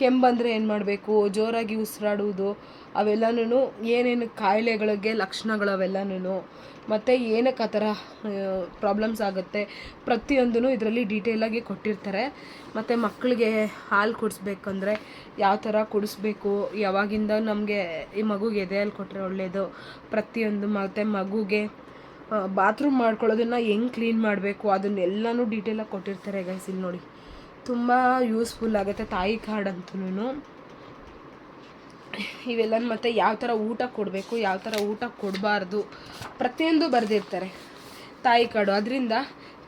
ಕೆಮ್ಮಂದರೆ ಏನು ಮಾಡಬೇಕು, ಜೋರಾಗಿ ಉಸಿರಾಡುವುದು ಅವೆಲ್ಲನೂ ಏನೇನು ಕಾಯಿಲೆಗಳಿಗೆ ಲಕ್ಷಣಗಳು ಅವೆಲ್ಲನೂ ಮತ್ತು ಏನಕ್ಕೆ ಆ ಥರ ಪ್ರಾಬ್ಲಮ್ಸ್ ಆಗುತ್ತೆ ಪ್ರತಿಯೊಂದೂ ಇದರಲ್ಲಿ ಡೀಟೇಲಾಗಿ ಕೊಟ್ಟಿರ್ತಾರೆ. ಮತ್ತು ಮಕ್ಕಳಿಗೆ ಹಾಲು ಕುಡಿಸ್ಬೇಕಂದ್ರೆ ಯಾವ ಥರ ಕುಡಿಸ್ಬೇಕು, ಯಾವಾಗಿಂದ ನಮಗೆ ಈ ಮಗುಗೆ ಎದೆಯಲ್ಲಿ ಕೊಟ್ಟರೆ ಒಳ್ಳೆಯದು ಪ್ರತಿಯೊಂದು ಮತ್ತು ಮಗುಗೆ ಬಾತ್ರೂಮ್ ಮಾಡ್ಕೊಳ್ಳೋದನ್ನು ಹೆಂಗೆ ಕ್ಲೀನ್ ಮಾಡಬೇಕು, ಅದನ್ನೆಲ್ಲನೂ ಡೀಟೇಲಾಗಿ ಕೊಟ್ಟಿರ್ತಾರೆ ಗೈಸ್ ಇಲ್ಲಿ ನೋಡಿ. ತುಂಬ ಯೂಸ್ಫುಲ್ ಆಗುತ್ತೆ ತಾಯಿ ಕಾರ್ಡ್ ಅಂತೂ ಇವೆಲ್ಲ ಮತ್ತು ಯಾವ ಥರ ಊಟ ಕೊಡಬೇಕು, ಯಾವ ಥರ ಊಟ ಕೊಡಬಾರ್ದು, ಪ್ರತಿಯೊಂದು ಬರೆದಿರ್ತಾರೆ ತಾಯಿ ಕಾರ್ಡು ಅದರಿಂದ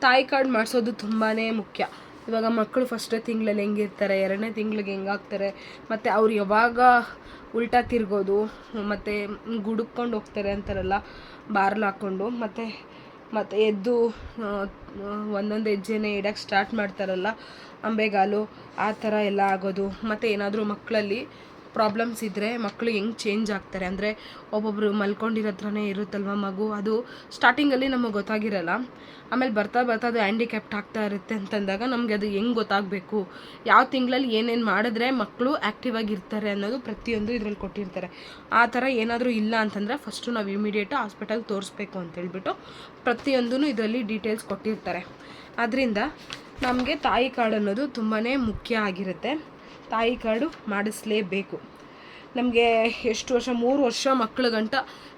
ತಾಯಿ ಕಾರ್ಡ್ ಮಾಡಿಸೋದು ತುಂಬಾ ಮುಖ್ಯ. ಇವಾಗ ಮಕ್ಕಳು ಫಸ್ಟ್ ತಿಂಗಳಲ್ಲಿ ಹೆಂಗಿರ್ತಾರೆ, ಎರಡನೇ ತಿಂಗಳಿಗೆ ಹೆಂಗಾಗ್ತಾರೆ, ಮತ್ತು ಅವ್ರು ಯಾವಾಗ ಉಲ್ಟಾ ತಿರ್ಗೋದು, ಮತ್ತು ಗುಡುಕ್ಕೊಂಡು ಹೋಗ್ತಾರೆ ಅಂತಾರಲ್ಲ, ಬಾರ್ಲ್ ಹಾಕ್ಕೊಂಡು ಮತ್ತು ಮತ್ತು ಎದ್ದು ಒಂದೊಂದು ಹೆಜ್ಜೆನೇ ಇಡೋಕ್ಕೆ ಸ್ಟಾರ್ಟ್ ಮಾಡ್ತಾರಲ್ಲ, ಅಂಬೆಗಾಲು, ಆ ಥರ ಎಲ್ಲ ಆಗೋದು. ಮತ್ತು ಏನಾದರೂ ಮಕ್ಕಳಲ್ಲಿ ಪ್ರಾಬ್ಲಮ್ಸ್ ಇದ್ದರೆ ಮಕ್ಕಳು ಹೆಂಗೆ ಚೇಂಜ್ ಆಗ್ತಾರೆ? ಅಂದರೆ ಒಬ್ಬೊಬ್ಬರು ಮಲ್ಕೊಂಡಿರೋತ್ರನೇ ಇರುತ್ತಲ್ವ ಮಗು? ಅದು ಸ್ಟಾರ್ಟಿಂಗಲ್ಲಿ ನಮಗೆ ಗೊತ್ತಾಗಿರಲ್ಲ. ಆಮೇಲೆ ಬರ್ತಾ ಬರ್ತಾ ಅದು ಹ್ಯಾಂಡಿಕ್ಯಾಪ್ಟ್ ಆಗ್ತಾ ಇರುತ್ತೆ ಅಂತಂದಾಗ ನಮಗೆ ಅದು ಹೆಂಗೆ ಗೊತ್ತಾಗಬೇಕು? ಯಾವ ತಿಂಗಳಲ್ಲಿ ಏನೇನು ಮಾಡಿದ್ರೆ ಮಕ್ಕಳು ಆ್ಯಕ್ಟಿವ್ ಆಗಿರ್ತಾರೆ ಅನ್ನೋದು ಪ್ರತಿಯೊಂದು ಇದರಲ್ಲಿ ಕೊಟ್ಟಿರ್ತಾರೆ. ಆ ಥರ ಏನಾದರೂ ಇಲ್ಲ ಅಂತಂದರೆ ಫಸ್ಟು ನಾವು ಇಮಿಡಿಯೇಟ್ ಹಾಸ್ಪಿಟಲ್ಗೆ ತೋರಿಸ್ಬೇಕು ಅಂತೇಳ್ಬಿಟ್ಟು ಪ್ರತಿಯೊಂದೂ ಇದರಲ್ಲಿ ಡೀಟೇಲ್ಸ್ ಕೊಟ್ಟಿರ್ತಾರೆ. ಅದರಿಂದ ನಮಗೆ ತಾಯಿ ಕಾರ್ಡ್ ಅನ್ನೋದು ತುಂಬಾ ಮುಖ್ಯ ಆಗಿರುತ್ತೆ. ತಾಯಿ ಕಾರ್ಡು ಮಾಡಿಸ್ಲೇಬೇಕು. ನಮಗೆ ಎಷ್ಟು ವರ್ಷ, ಮೂರು ವರ್ಷ ಮಕ್ಕಳ ಗಂಟ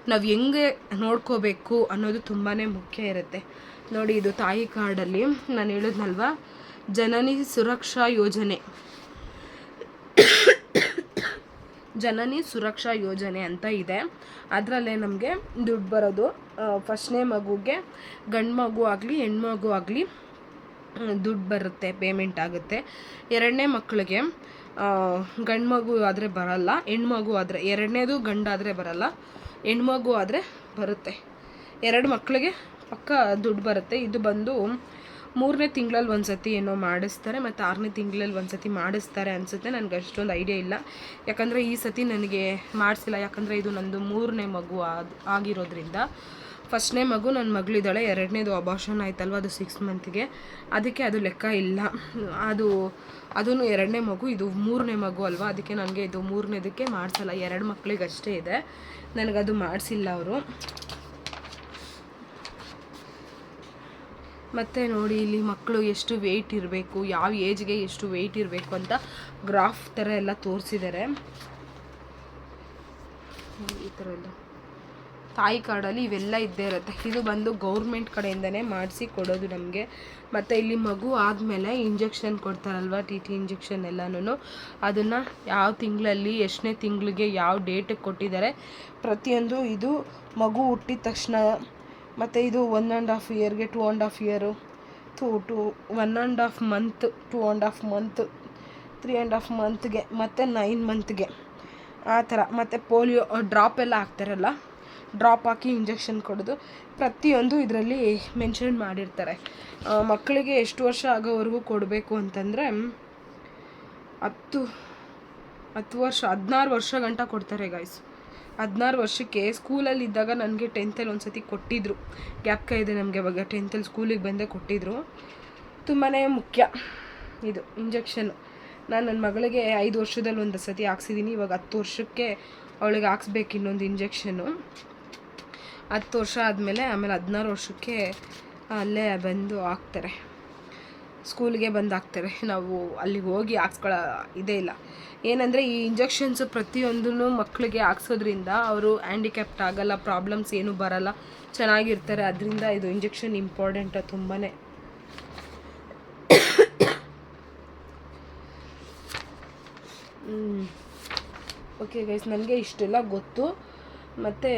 ನಾವು ಹೆಂಗೆ ನೋಡ್ಕೋಬೇಕು ಅನ್ನೋದು ತುಂಬಾ ಮುಖ್ಯ ಇರುತ್ತೆ. ನೋಡಿ, ಇದು ತಾಯಿ ಕಾರ್ಡಲ್ಲಿ ನಾನು ಹೇಳಿದ್ನಲ್ವ? ಜನನಿ ಸುರಕ್ಷಾ ಯೋಜನೆ. ಜನನಿ ಸುರಕ್ಷಾ ಯೋಜನೆ ಅಂತ ಇದೆ. ಅದರಲ್ಲೇ ನಮಗೆ ದುಡ್ಡು ಬರೋದು ಫಸ್ಟ್ನೇ ಮಗುಗೆ ಗಂಡು ಮಗು ಆಗಲಿ ಹೆಣ್ಮಗು ಆಗಲಿ ದುಡ್ಡು ಬರುತ್ತೆ ಪೇಮೆಂಟ್ ಆಗುತ್ತೆ. ಎರಡನೇ ಮಕ್ಕಳಿಗೆ ಗಂಡು ಮಗು ಆದರೆ ಬರಲ್ಲ ಹೆಣ್ಮಗು ಆದರೆ, ಎರಡನೇದು ಗಂಡಾದರೆ ಬರಲ್ಲ ಹೆಣ್ಮಗು ಆದರೆ ಬರುತ್ತೆ. ಎರಡು ಮಕ್ಕಳಿಗೆ ಪಕ್ಕ ದುಡ್ಡು ಬರುತ್ತೆ. ಇದು ಬಂದು ಮೂರನೇ ತಿಂಗಳಲ್ಲಿ ಒಂದು ಸತಿ ಏನೋ ಮಾಡಿಸ್ತಾರೆ, ಮತ್ತು ಆರನೇ ತಿಂಗಳಲ್ಲಿ ಒಂದು ಸತಿ ಮಾಡಿಸ್ತಾರೆ ಅನಿಸುತ್ತೆ. ನನಗೆ ಅಷ್ಟೊಂದು ಐಡಿಯಾ ಇಲ್ಲ. ಯಾಕಂದರೆ ಈ ಸತಿ ನನಗೆ ಮಾಡಿಸಿಲ್ಲ. ಯಾಕಂದರೆ ಇದು ನಂದು ಮೂರನೇ ಮಗು ಆಗಿರೋದ್ರಿಂದ. ಫಸ್ಟ್ನೇ ಮಗು ನನ್ನ ಮಗಳಿದ್ದಾಳೆ, ಎರಡನೇದು ಅಬಾಷನ್ ಆಯ್ತಲ್ವ, ಅದು ಸಿಕ್ಸ್ ಮಂತ್ಗೆ ಅದಕ್ಕೆ ಅದು ಲೆಕ್ಕ ಇಲ್ಲ. ಅದು ಅದೂ ಎರಡನೇ ಮಗು, ಇದು ಮೂರನೇ ಮಗು ಅಲ್ವಾ? ಅದಕ್ಕೆ ನನಗೆ ಇದು ಮೂರನೇದಕ್ಕೆ ಮಾಡಿಸಲ್ಲ. ಎರಡು ಮಕ್ಕಳಿಗಷ್ಟೇ ಇದೆ. ನನಗದು ಮಾಡಿಸಿಲ್ಲ ಅವರು. ಮತ್ತು ನೋಡಿ, ಇಲ್ಲಿ ಮಕ್ಕಳು ಎಷ್ಟು ವೆಯ್ಟ್ ಇರಬೇಕು, ಯಾವ ಏಜ್ಗೆ ಎಷ್ಟು ವೆಯ್ಟ್ ಇರಬೇಕು ಅಂತ ಗ್ರಾಫ್ ಥರ ಎಲ್ಲ ತೋರಿಸಿದ್ದಾರೆ ಈ ಥರ ಎಲ್ಲ. ತಾಯಿ ಕಾರ್ಡಲ್ಲಿ ಇವೆಲ್ಲ ಇದ್ದೇ ಇರುತ್ತೆ. ಇದು ಬಂದು ಗೌರ್ಮೆಂಟ್ ಕಡೆಯಿಂದನೇ ಮಾಡಿಸಿ ಕೊಡೋದು ನಮಗೆ. ಮತ್ತು ಇಲ್ಲಿ ಮಗು ಆದಮೇಲೆ ಇಂಜೆಕ್ಷನ್ ಕೊಡ್ತಾರಲ್ವ ಟಿ ಟಿ ಇಂಜೆಕ್ಷನ್ ಎಲ್ಲನೂ ಅದನ್ನು ಯಾವ ತಿಂಗಳಲ್ಲಿ, ಎಷ್ಟನೇ ತಿಂಗಳಿಗೆ ಯಾವ ಡೇಟಿಗೆ ಕೊಟ್ಟಿದ್ದಾರೆ, ಪ್ರತಿಯೊಂದು ಇದು ಮಗು ಹುಟ್ಟಿದ ತಕ್ಷಣ, ಮತ್ತು ಇದು ಒನ್ ಆ್ಯಂಡ್ ಹಾಫ್ ಇಯರ್ಗೆ two and half year to to one and half month two and half month three and half ಮಂತ್ಗೆ ಮತ್ತು ನೈನ್ ಮಂತ್ಗೆ ಆ ಥರ. ಮತ್ತು ಪೋಲಿಯೋ ಡ್ರಾಪ್ ಎಲ್ಲ ಹಾಕ್ತಾರಲ್ಲ ಡ್ರಾಪ್ ಹಾಕಿ ಇಂಜೆಕ್ಷನ್ ಕೊಡೋದು. ಪ್ರತಿಯೊಂದು ಇದರಲ್ಲಿ ಮೆನ್ಷನ್ ಮಾಡಿರ್ತಾರೆ. ಮಕ್ಕಳಿಗೆ ಎಷ್ಟು ವರ್ಷ ಆಗೋವರೆಗೂ ಕೊಡಬೇಕು ಅಂತಂದರೆ, ಹತ್ತು ಹತ್ತು ವರ್ಷ, ಹದಿನಾರು ವರ್ಷ ಗಂಟ ಕೊಡ್ತಾರೆ ಗಾಯ್ಸ್ ಹದಿನಾರು ವರ್ಷಕ್ಕೆ ಸ್ಕೂಲಲ್ಲಿ ಇದ್ದಾಗ ನನಗೆ ಟೆಂತಲ್ಲಿ ಒಂದು ಸತಿ ಕೊಟ್ಟಿದ್ದರು ಗ್ಯಾಪ್ಕ ಇದೆ ನಮಗೆ ಅವಾಗ ಟೆಂತಲ್ಲಿ ಸ್ಕೂಲಿಗೆ ಬಂದೇ ಕೊಟ್ಟಿದ್ದರು ತುಂಬಾ ಮುಖ್ಯ ಇದು ಇಂಜೆಕ್ಷನ್ ನಾನು ನನ್ನ ಮಗಳಿಗೆ ಐದು ವರ್ಷದಲ್ಲಿ ಒಂದು ಸತಿ ಹಾಕ್ಸಿದ್ದೀನಿ ಇವಾಗ ಹತ್ತು ವರ್ಷಕ್ಕೆ ಅವಳಿಗೆ ಹಾಕ್ಸ್ಬೇಕು ಇನ್ನೊಂದು ಇಂಜೆಕ್ಷನ್ನು ಹತ್ತು ವರ್ಷ ಆದಮೇಲೆ ಆಮೇಲೆ ಹದಿನಾರು ವರ್ಷಕ್ಕೆ ಅಲ್ಲೇ ಬಂದು ಹಾಕ್ತಾರೆ. ಸ್ಕೂಲ್ಗೆ ಬಂದು ಹಾಕ್ತಾರೆ. ನಾವು ಅಲ್ಲಿಗೆ ಹೋಗಿ ಹಾಕ್ಸ್ಕೊಳ್ಳೋ ಇದೇ ಇಲ್ಲ. ಏನಂದರೆ ಈ ಇಂಜೆಕ್ಷನ್ಸ್ ಪ್ರತಿಯೊಂದೂ ಮಕ್ಕಳಿಗೆ ಹಾಕ್ಸೋದ್ರಿಂದ ಅವರು ಹ್ಯಾಂಡಿಕ್ಯಾಪ್ಟ್ ಆಗಲ್ಲ, ಪ್ರಾಬ್ಲಮ್ಸ್ ಏನೂ ಬರಲ್ಲ, ಚೆನ್ನಾಗಿರ್ತಾರೆ. ಅದರಿಂದ ಇದು ಇಂಜೆಕ್ಷನ್ ಇಂಪಾರ್ಟೆಂಟ್ ತುಂಬಾ ಓಕೆ ಗೈಸ್ ನನಗೆ ಇಷ್ಟೆಲ್ಲ ಗೊತ್ತು. ಮತ್ತು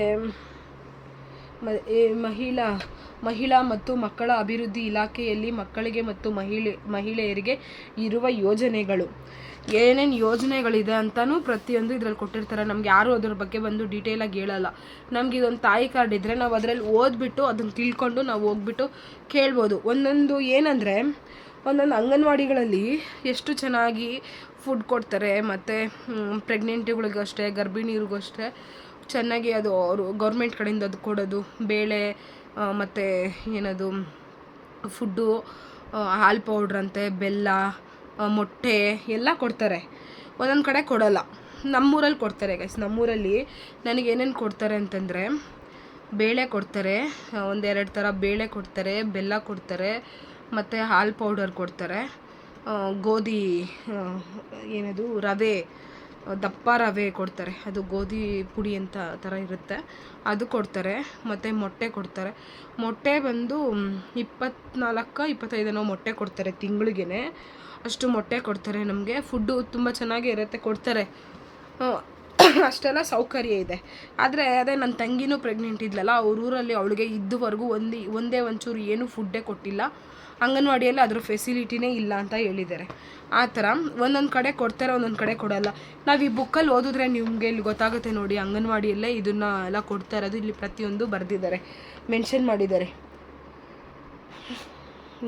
ಮಹಿಳಾ ಮಹಿಳಾ ಮತ್ತು ಮಕ್ಕಳ ಅಭಿವೃದ್ಧಿ ಇಲಾಖೆಯಲ್ಲಿ ಮಕ್ಕಳಿಗೆ ಮತ್ತು ಮಹಿಳೆ, ಮಹಿಳೆಯರಿಗೆ ಇರುವ ಯೋಜನೆಗಳು. ಏನೇನು ಯೋಜನೆಗಳಿದೆ ಅಂತಲೂ ಪ್ರತಿಯೊಂದು ಇದ್ರಲ್ಲಿ ಕೊಟ್ಟಿರ್ತಾರೆ. ನಮ್ಗೆ ಯಾರು ಅದ್ರ ಬಗ್ಗೆ ಬಂದು ಡೀಟೇಲಾಗಿ ಹೇಳಲ್ಲ. ನಮ್ಗೆ ಇದೊಂದು ತಾಯಿ ಕಾರ್ಡ್ ಇದ್ದರೆ ನಾವು ಅದರಲ್ಲಿ ಓದ್ಬಿಟ್ಟು ಅದನ್ನು ತಿಳ್ಕೊಂಡು ನಾವು ಹೋಗ್ಬಿಟ್ಟು ಕೇಳ್ಬೋದು. ಒಂದೊಂದು ಏನಂದರೆ, ಒಂದೊಂದು ಅಂಗನವಾಡಿಗಳಲ್ಲಿ ಎಷ್ಟು ಚೆನ್ನಾಗಿ ಫುಡ್ ಕೊಡ್ತಾರೆ. ಮತ್ತು ಪ್ರೆಗ್ನೆಂಟ್ಗಳಿಗೂ ಅಷ್ಟೇ ಗರ್ಭಿಣಿಯರಿಗೂ ಅಷ್ಟೇ ಚೆನ್ನಾಗಿ ಅದು ಅವರು ಗೌರ್ಮೆಂಟ್ ಕಡೆಯಿಂದ ಅದು ಕೊಡೋದು, ಬೇಳೆ ಮತ್ತು ಏನದು ಫುಡ್ಡು ಹಾಲು ಪೌಡ್ರಂತೆ ಬೆಲ್ಲ ಮೊಟ್ಟೆ ಎಲ್ಲ ಕೊಡ್ತಾರೆ. ಒಂದೊಂದು ಕಡೆ ಕೊಡಲ್ಲ. ನಮ್ಮೂರಲ್ಲಿ ಕೊಡ್ತಾರೆ ಗೈಸ್ ನಮ್ಮೂರಲ್ಲಿ ನನಗೆ ಏನೇನು ಕೊಡ್ತಾರೆ ಅಂತಂದರೆ, ಬೇಳೆ ಕೊಡ್ತಾರೆ ಒಂದೆರಡು ಥರ ಬೇಳೆ ಕೊಡ್ತಾರೆ, ಬೆಲ್ಲ ಕೊಡ್ತಾರೆ, ಮತ್ತು ಹಾಲು ಪೌಡರ್ ಕೊಡ್ತಾರೆ. ಗೋಧಿ ಏನದು, ರವೆ ದಪ್ಪ ರವೆ ಕೊಡ್ತಾರೆ. ಅದು ಗೋಧಿ ಪುಡಿ ಅಂತ ಥರ ಇರುತ್ತೆ. ಅದು ಕೊಡ್ತಾರೆ. ಮತ್ತು ಮೊಟ್ಟೆ ಕೊಡ್ತಾರೆ. ಮೊಟ್ಟೆ ಬಂದು ಇಪ್ಪತ್ನಾಲ್ಕು, ಇಪ್ಪತ್ತೈದನೋ ಮೊಟ್ಟೆ ಕೊಡ್ತಾರೆ ತಿಂಗಳಿಗೇ ಅಷ್ಟು ಮೊಟ್ಟೆ ಕೊಡ್ತಾರೆ ನಮಗೆ. ಫುಡ್ಡು ತುಂಬ ಚೆನ್ನಾಗಿ ಇರುತ್ತೆ. ಕೊಡ್ತಾರೆ. ಅಷ್ಟೆಲ್ಲ ಸೌಕರ್ಯ ಇದೆ. ಆದರೆ ಅದೇ ನನ್ನ ತಂಗಿನೂ ಪ್ರೆಗ್ನೆಂಟ್ ಇದ್ಲಲ್ಲ, ಅವ್ರ ಊರಲ್ಲಿ ಅವಳಿಗೆ ಇದುವರೆಗೂ ಒಂದು, ಒಂದೇ ಒಂಚೂರು ಏನೂ ಫುಡ್ಡೇ ಕೊಟ್ಟಿಲ್ಲ. ಅಂಗನವಾಡಿಯಲ್ಲಿ ಅದ್ರ ಫೆಸಿಲಿಟಿನೇ ಇಲ್ಲ ಅಂತ ಹೇಳಿದ್ದಾರೆ. ಆ ಥರ ಒಂದೊಂದು ಕಡೆ ಕೊಡ್ತಾರೆ, ಒಂದೊಂದು ಕಡೆ ಕೊಡಲ್ಲ. ನಾವು ಈ ಬುಕ್ಕಲ್ಲಿ ಓದಿದ್ರೆ ನಿಮಗೆ ಇಲ್ಲಿ ಗೊತ್ತಾಗುತ್ತೆ ನೋಡಿ, ಅಂಗನವಾಡಿಯಲ್ಲೇ ಇದನ್ನ ಎಲ್ಲ ಕೊಡ್ತಾ ಇರೋದು ಇಲ್ಲಿ ಪ್ರತಿಯೊಂದು ಬರೆದಿದ್ದಾರೆ ಮೆನ್ಷನ್ ಮಾಡಿದ್ದಾರೆ.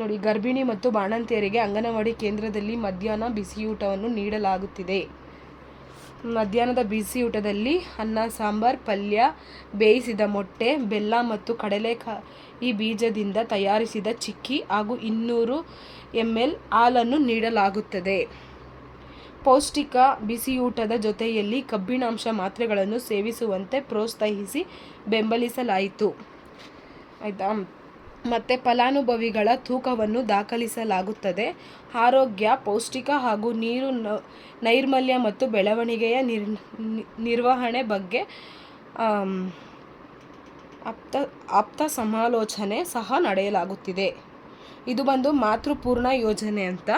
ನೋಡಿ, ಗರ್ಭಿಣಿ ಮತ್ತು ಬಾಣಂತಿಯರಿಗೆ ಅಂಗನವಾಡಿ ಕೇಂದ್ರದಲ್ಲಿ ಮಧ್ಯಾಹ್ನ ಬಿಸಿಯೂಟವನ್ನು ನೀಡಲಾಗುತ್ತಿದೆ. ಮಧ್ಯಾಹ್ನದ ಬಿಸಿಯೂಟದಲ್ಲಿ ಅನ್ನ, ಸಾಂಬಾರ್, ಪಲ್ಯ, ಬೇಯಿಸಿದ ಮೊಟ್ಟೆ, ಬೆಲ್ಲ ಮತ್ತು ಕಡಲೆಕಾಯಿ ಬೀಜದಿಂದ ತಯಾರಿಸಿದ ಚಿಕ್ಕಿ ಹಾಗೂ ಇನ್ನೂರು ಎಂ ಎಲ್ ಹಾಲನ್ನು ನೀಡಲಾಗುತ್ತದೆ. ಪೌಷ್ಟಿಕ ಬಿಸಿಯೂಟದ ಜೊತೆಯಲ್ಲಿ ಕಬ್ಬಿಣಾಂಶ ಮಾತ್ರೆಗಳನ್ನು ಸೇವಿಸುವಂತೆ ಪ್ರೋತ್ಸಾಹಿಸಿ ಬೆಂಬಲಿಸಲಾಯಿತು. ಆಯಿತಾ? ಮತ್ತು ಫಲಾನುಭವಿಗಳ ತೂಕವನ್ನು ದಾಖಲಿಸಲಾಗುತ್ತದೆ. ಆರೋಗ್ಯ, ಪೌಷ್ಟಿಕ ಹಾಗೂ ನೀರು ನೈರ್ಮಲ್ಯ ಮತ್ತು ಬೆಳವಣಿಗೆಯ ನಿರ್ವಹಣೆ ಬಗ್ಗೆ ಆಪ್ತ ಆಪ್ತ ಸಮಾಲೋಚನೆ ಸಹ ನಡೆಯಲಾಗುತ್ತಿದೆ. ಇದು ಬಂದು ಮಾತೃಪೂರ್ಣ ಯೋಜನೆ ಅಂತ.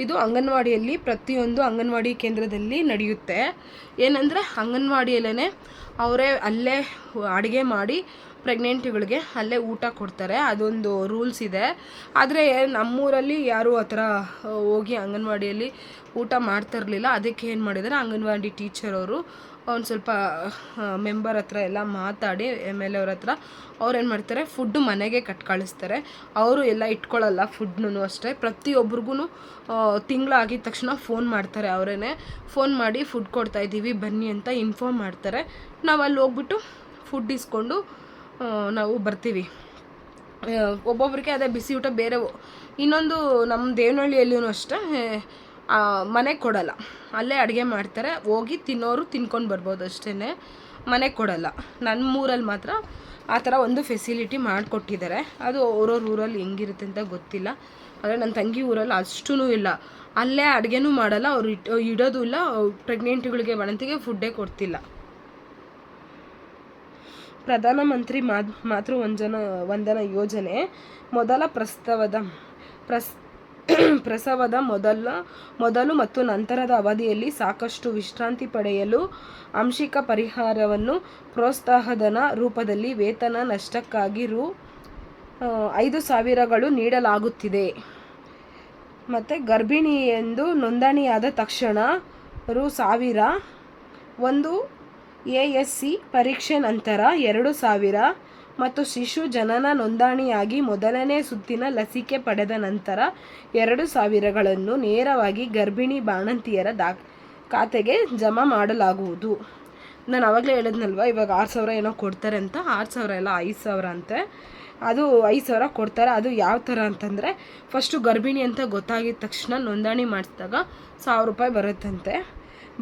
ಇದು ಅಂಗನವಾಡಿಯಲ್ಲಿ ಪ್ರತಿಯೊಂದು ಅಂಗನವಾಡಿ ಕೇಂದ್ರದಲ್ಲಿ ನಡೆಯುತ್ತೆ. ಏನಂದರೆ ಅಂಗನವಾಡಿಯಲ್ಲೇ ಅವರೇ ಅಲ್ಲೇ ಅಡುಗೆ ಮಾಡಿ ಪ್ರೆಗ್ನೆಂಟ್ಗಳಿಗೆ ಅಲ್ಲೇ ಊಟ ಕೊಡ್ತಾರೆ. ಅದೊಂದು ರೂಲ್ಸ್ ಇದೆ. ಆದರೆ ನಮ್ಮೂರಲ್ಲಿ ಯಾರೂ ಆ ಥರ, ಹೋಗಿ ಅಂಗನವಾಡಿಯಲ್ಲಿ ಊಟ ಮಾಡ್ತಾ ಇರಲಿಲ್ಲ. ಅದಕ್ಕೆ ಏನು ಮಾಡಿದ್ದಾರೆ? ಅಂಗನವಾಡಿ ಟೀಚರ್ ಅವರು ಒಂದು ಸ್ವಲ್ಪ ಮೆಂಬರ್ ಹತ್ರ ಎಲ್ಲ ಮಾತಾಡಿ ಎಂ ಎಲ್ ಅವ್ರ ಹತ್ರ ಅವ್ರು ಏನು ಮಾಡ್ತಾರೆ ಫುಡ್ಡು ಮನೆಗೆ ಕಟ್ ಕಳಿಸ್ತಾರೆ. ಅವರು ಎಲ್ಲ ಇಟ್ಕೊಳ್ಳಲ್ಲ ಫುಡ್ನೂ ಅಷ್ಟೇ. ಪ್ರತಿಯೊಬ್ರಿಗೂ ತಿಂಗಳಾಗಿದ ತಕ್ಷಣ ಫೋನ್ ಮಾಡ್ತಾರೆ ಅವರೇ ಫೋನ್ ಮಾಡಿ ಫುಡ್ ಕೊಡ್ತಾ ಇದ್ದೀವಿ ಬನ್ನಿ ಅಂತ ಇನ್ಫಾರ್ಮ್ ಮಾಡ್ತಾರೆ. ನಾವು ಅಲ್ಲಿ ಹೋಗ್ಬಿಟ್ಟು ಫುಡ್ ಇಸ್ಕೊಂಡು ನಾವು ಬರ್ತೀವಿ. ಒಬ್ಬೊಬ್ರಿಗೆ ಅದೇ ಬಿಸಿ ಊಟ ಬೇರೆ, ಇನ್ನೊಂದು ನಮ್ಮ ದೇವನಹಳ್ಳಿಯಲ್ಲೂ ಅಷ್ಟೇ. ಮನೆಗೆ ಕೊಡಲ್ಲ. ಅಲ್ಲೇ ಅಡುಗೆ ಮಾಡ್ತಾರೆ. ಹೋಗಿ ತಿನ್ನೋರು ತಿನ್ಕೊಂಡು ಬರ್ಬೋದು ಅಷ್ಟೇ ಮನೆಗೆ ಕೊಡಲ್ಲ. ನಮ್ಮ ಊರಲ್ಲಿ ಮಾತ್ರ ಆ ಥರ ಒಂದು ಫೆಸಿಲಿಟಿ ಮಾಡಿಕೊಟ್ಟಿದ್ದಾರೆ. ಅದು ಅವ್ರವ್ರ ಊರಲ್ಲಿ ಹೆಂಗಿರುತ್ತೆ ಅಂತ ಗೊತ್ತಿಲ್ಲ. ಆದರೆ ನನ್ನ ತಂಗಿ ಊರಲ್ಲಿ ಅಷ್ಟೂ ಇಲ್ಲ. ಅಲ್ಲೇ ಅಡುಗೆನೂ ಮಾಡಲ್ಲ. ಅವ್ರು ಇಟ್, ಇಡೋದು ಇಲ್ಲ. ಪ್ರೆಗ್ನೆಂಟ್ಗಳಿಗೆ ಬಾಣಂತಿಗೆ ಫುಡ್ಡೇ ಕೊಡ್ತಿಲ್ಲ. ಪ್ರಧಾನಮಂತ್ರಿ ಮಾತೃ ವಂಜನ, ವಂದನ ಯೋಜನೆ ಮೊದಲ ಪ್ರಸ್ತಾವದ, ಪ್ರಸ್ ಪ್ರಸವದ ಮೊದಲ, ಮೊದಲು ಮತ್ತು ನಂತರದ ಅವಧಿಯಲ್ಲಿ ಸಾಕಷ್ಟು ವಿಶ್ರಾಂತಿ ಪಡೆಯಲು ಆಂಶಿಕ ಪರಿಹಾರವನ್ನು ಪ್ರೋತ್ಸಾಹಧನ ರೂಪದಲ್ಲಿ ವೇತನ ನಷ್ಟಕ್ಕಾಗಿ ರು ಐದು ಸಾವಿರಗಳು ನೀಡಲಾಗುತ್ತಿದೆ. ಮತ್ತು ಗರ್ಭಿಣಿ ಎಂದು ನೋಂದಣಿಯಾದ ತಕ್ಷಣ ರು ಸಾವಿರ, ಒಂದು ಎ ಎಸ್ ಸಿ ಪರೀಕ್ಷೆ ನಂತರ ಎರಡು ಸಾವಿರ ಮತ್ತು ಶಿಶು ಜನನ ನೋಂದಣಿಯಾಗಿ ಮೊದಲನೇ ಸುತ್ತಿನ ಲಸಿಕೆ ಪಡೆದ ನಂತರ ಎರಡು ಸಾವಿರಗಳನ್ನು ನೇರವಾಗಿ ಗರ್ಭಿಣಿ ಬಾಣಂತಿಯರ ದಾ ಖಾತೆಗೆ ಜಮಾ ಮಾಡಲಾಗುವುದು. ನಾನು ಆವಾಗಲೇ ಹೇಳಿದ್ನಲ್ವ, ಇವಾಗ ಆರು ಸಾವಿರ ಏನೋ ಕೊಡ್ತಾರೆ ಅಂತ, ಆರು ಸಾವಿರ ಎಲ್ಲ ಐದು ಸಾವಿರ ಅಂತೆ. ಅದು ಐದು ಸಾವಿರ ಕೊಡ್ತಾರೆ, ಅದು ಯಾವ ಥರ ಅಂತಂದರೆ ಫಸ್ಟು ಗರ್ಭಿಣಿ ಅಂತ ಗೊತ್ತಾಗಿದ ತಕ್ಷಣ ನೋಂದಣಿ ಮಾಡಿಸಿದಾಗ ಸಾವಿರ ರೂಪಾಯಿ ಬರುತ್ತಂತೆ.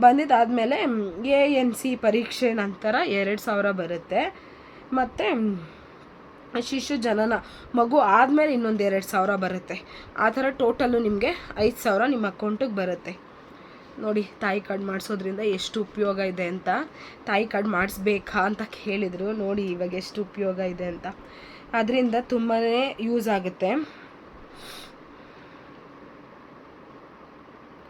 ಬಂದಿದ್ದಾದಮೇಲೆ ಎ ಎನ್ ಸಿ ಪರೀಕ್ಷೆ ನಂತರ ಎರಡು ಸಾವಿರ ಬರುತ್ತೆ. ಮತ್ತು ಶಿಶು ಜನನ, ಮಗು ಆದಮೇಲೆ ಇನ್ನೊಂದು ಎರಡು ಸಾವಿರ ಬರುತ್ತೆ. ಆ ಥರ ಟೋಟಲ್ಲು ನಿಮಗೆ ಐದು ಸಾವಿರ ನಿಮ್ಮ ಅಕೌಂಟಿಗೆ ಬರುತ್ತೆ. ನೋಡಿ, ತಾಯಿ ಕಾರ್ಡ್ ಮಾಡಿಸೋದ್ರಿಂದ ಎಷ್ಟು ಉಪಯೋಗ ಇದೆ ಅಂತ. ತಾಯಿ ಕಾರ್ಡ್ ಮಾಡಿಸ್ಬೇಕಾ ಅಂತ ಕೇಳಿದರು. ನೋಡಿ, ಇವಾಗ ಎಷ್ಟು ಉಪಯೋಗ ಇದೆ ಅಂತ. ಅದರಿಂದ ತುಂಬಾ ಯೂಸ್ ಆಗುತ್ತೆ.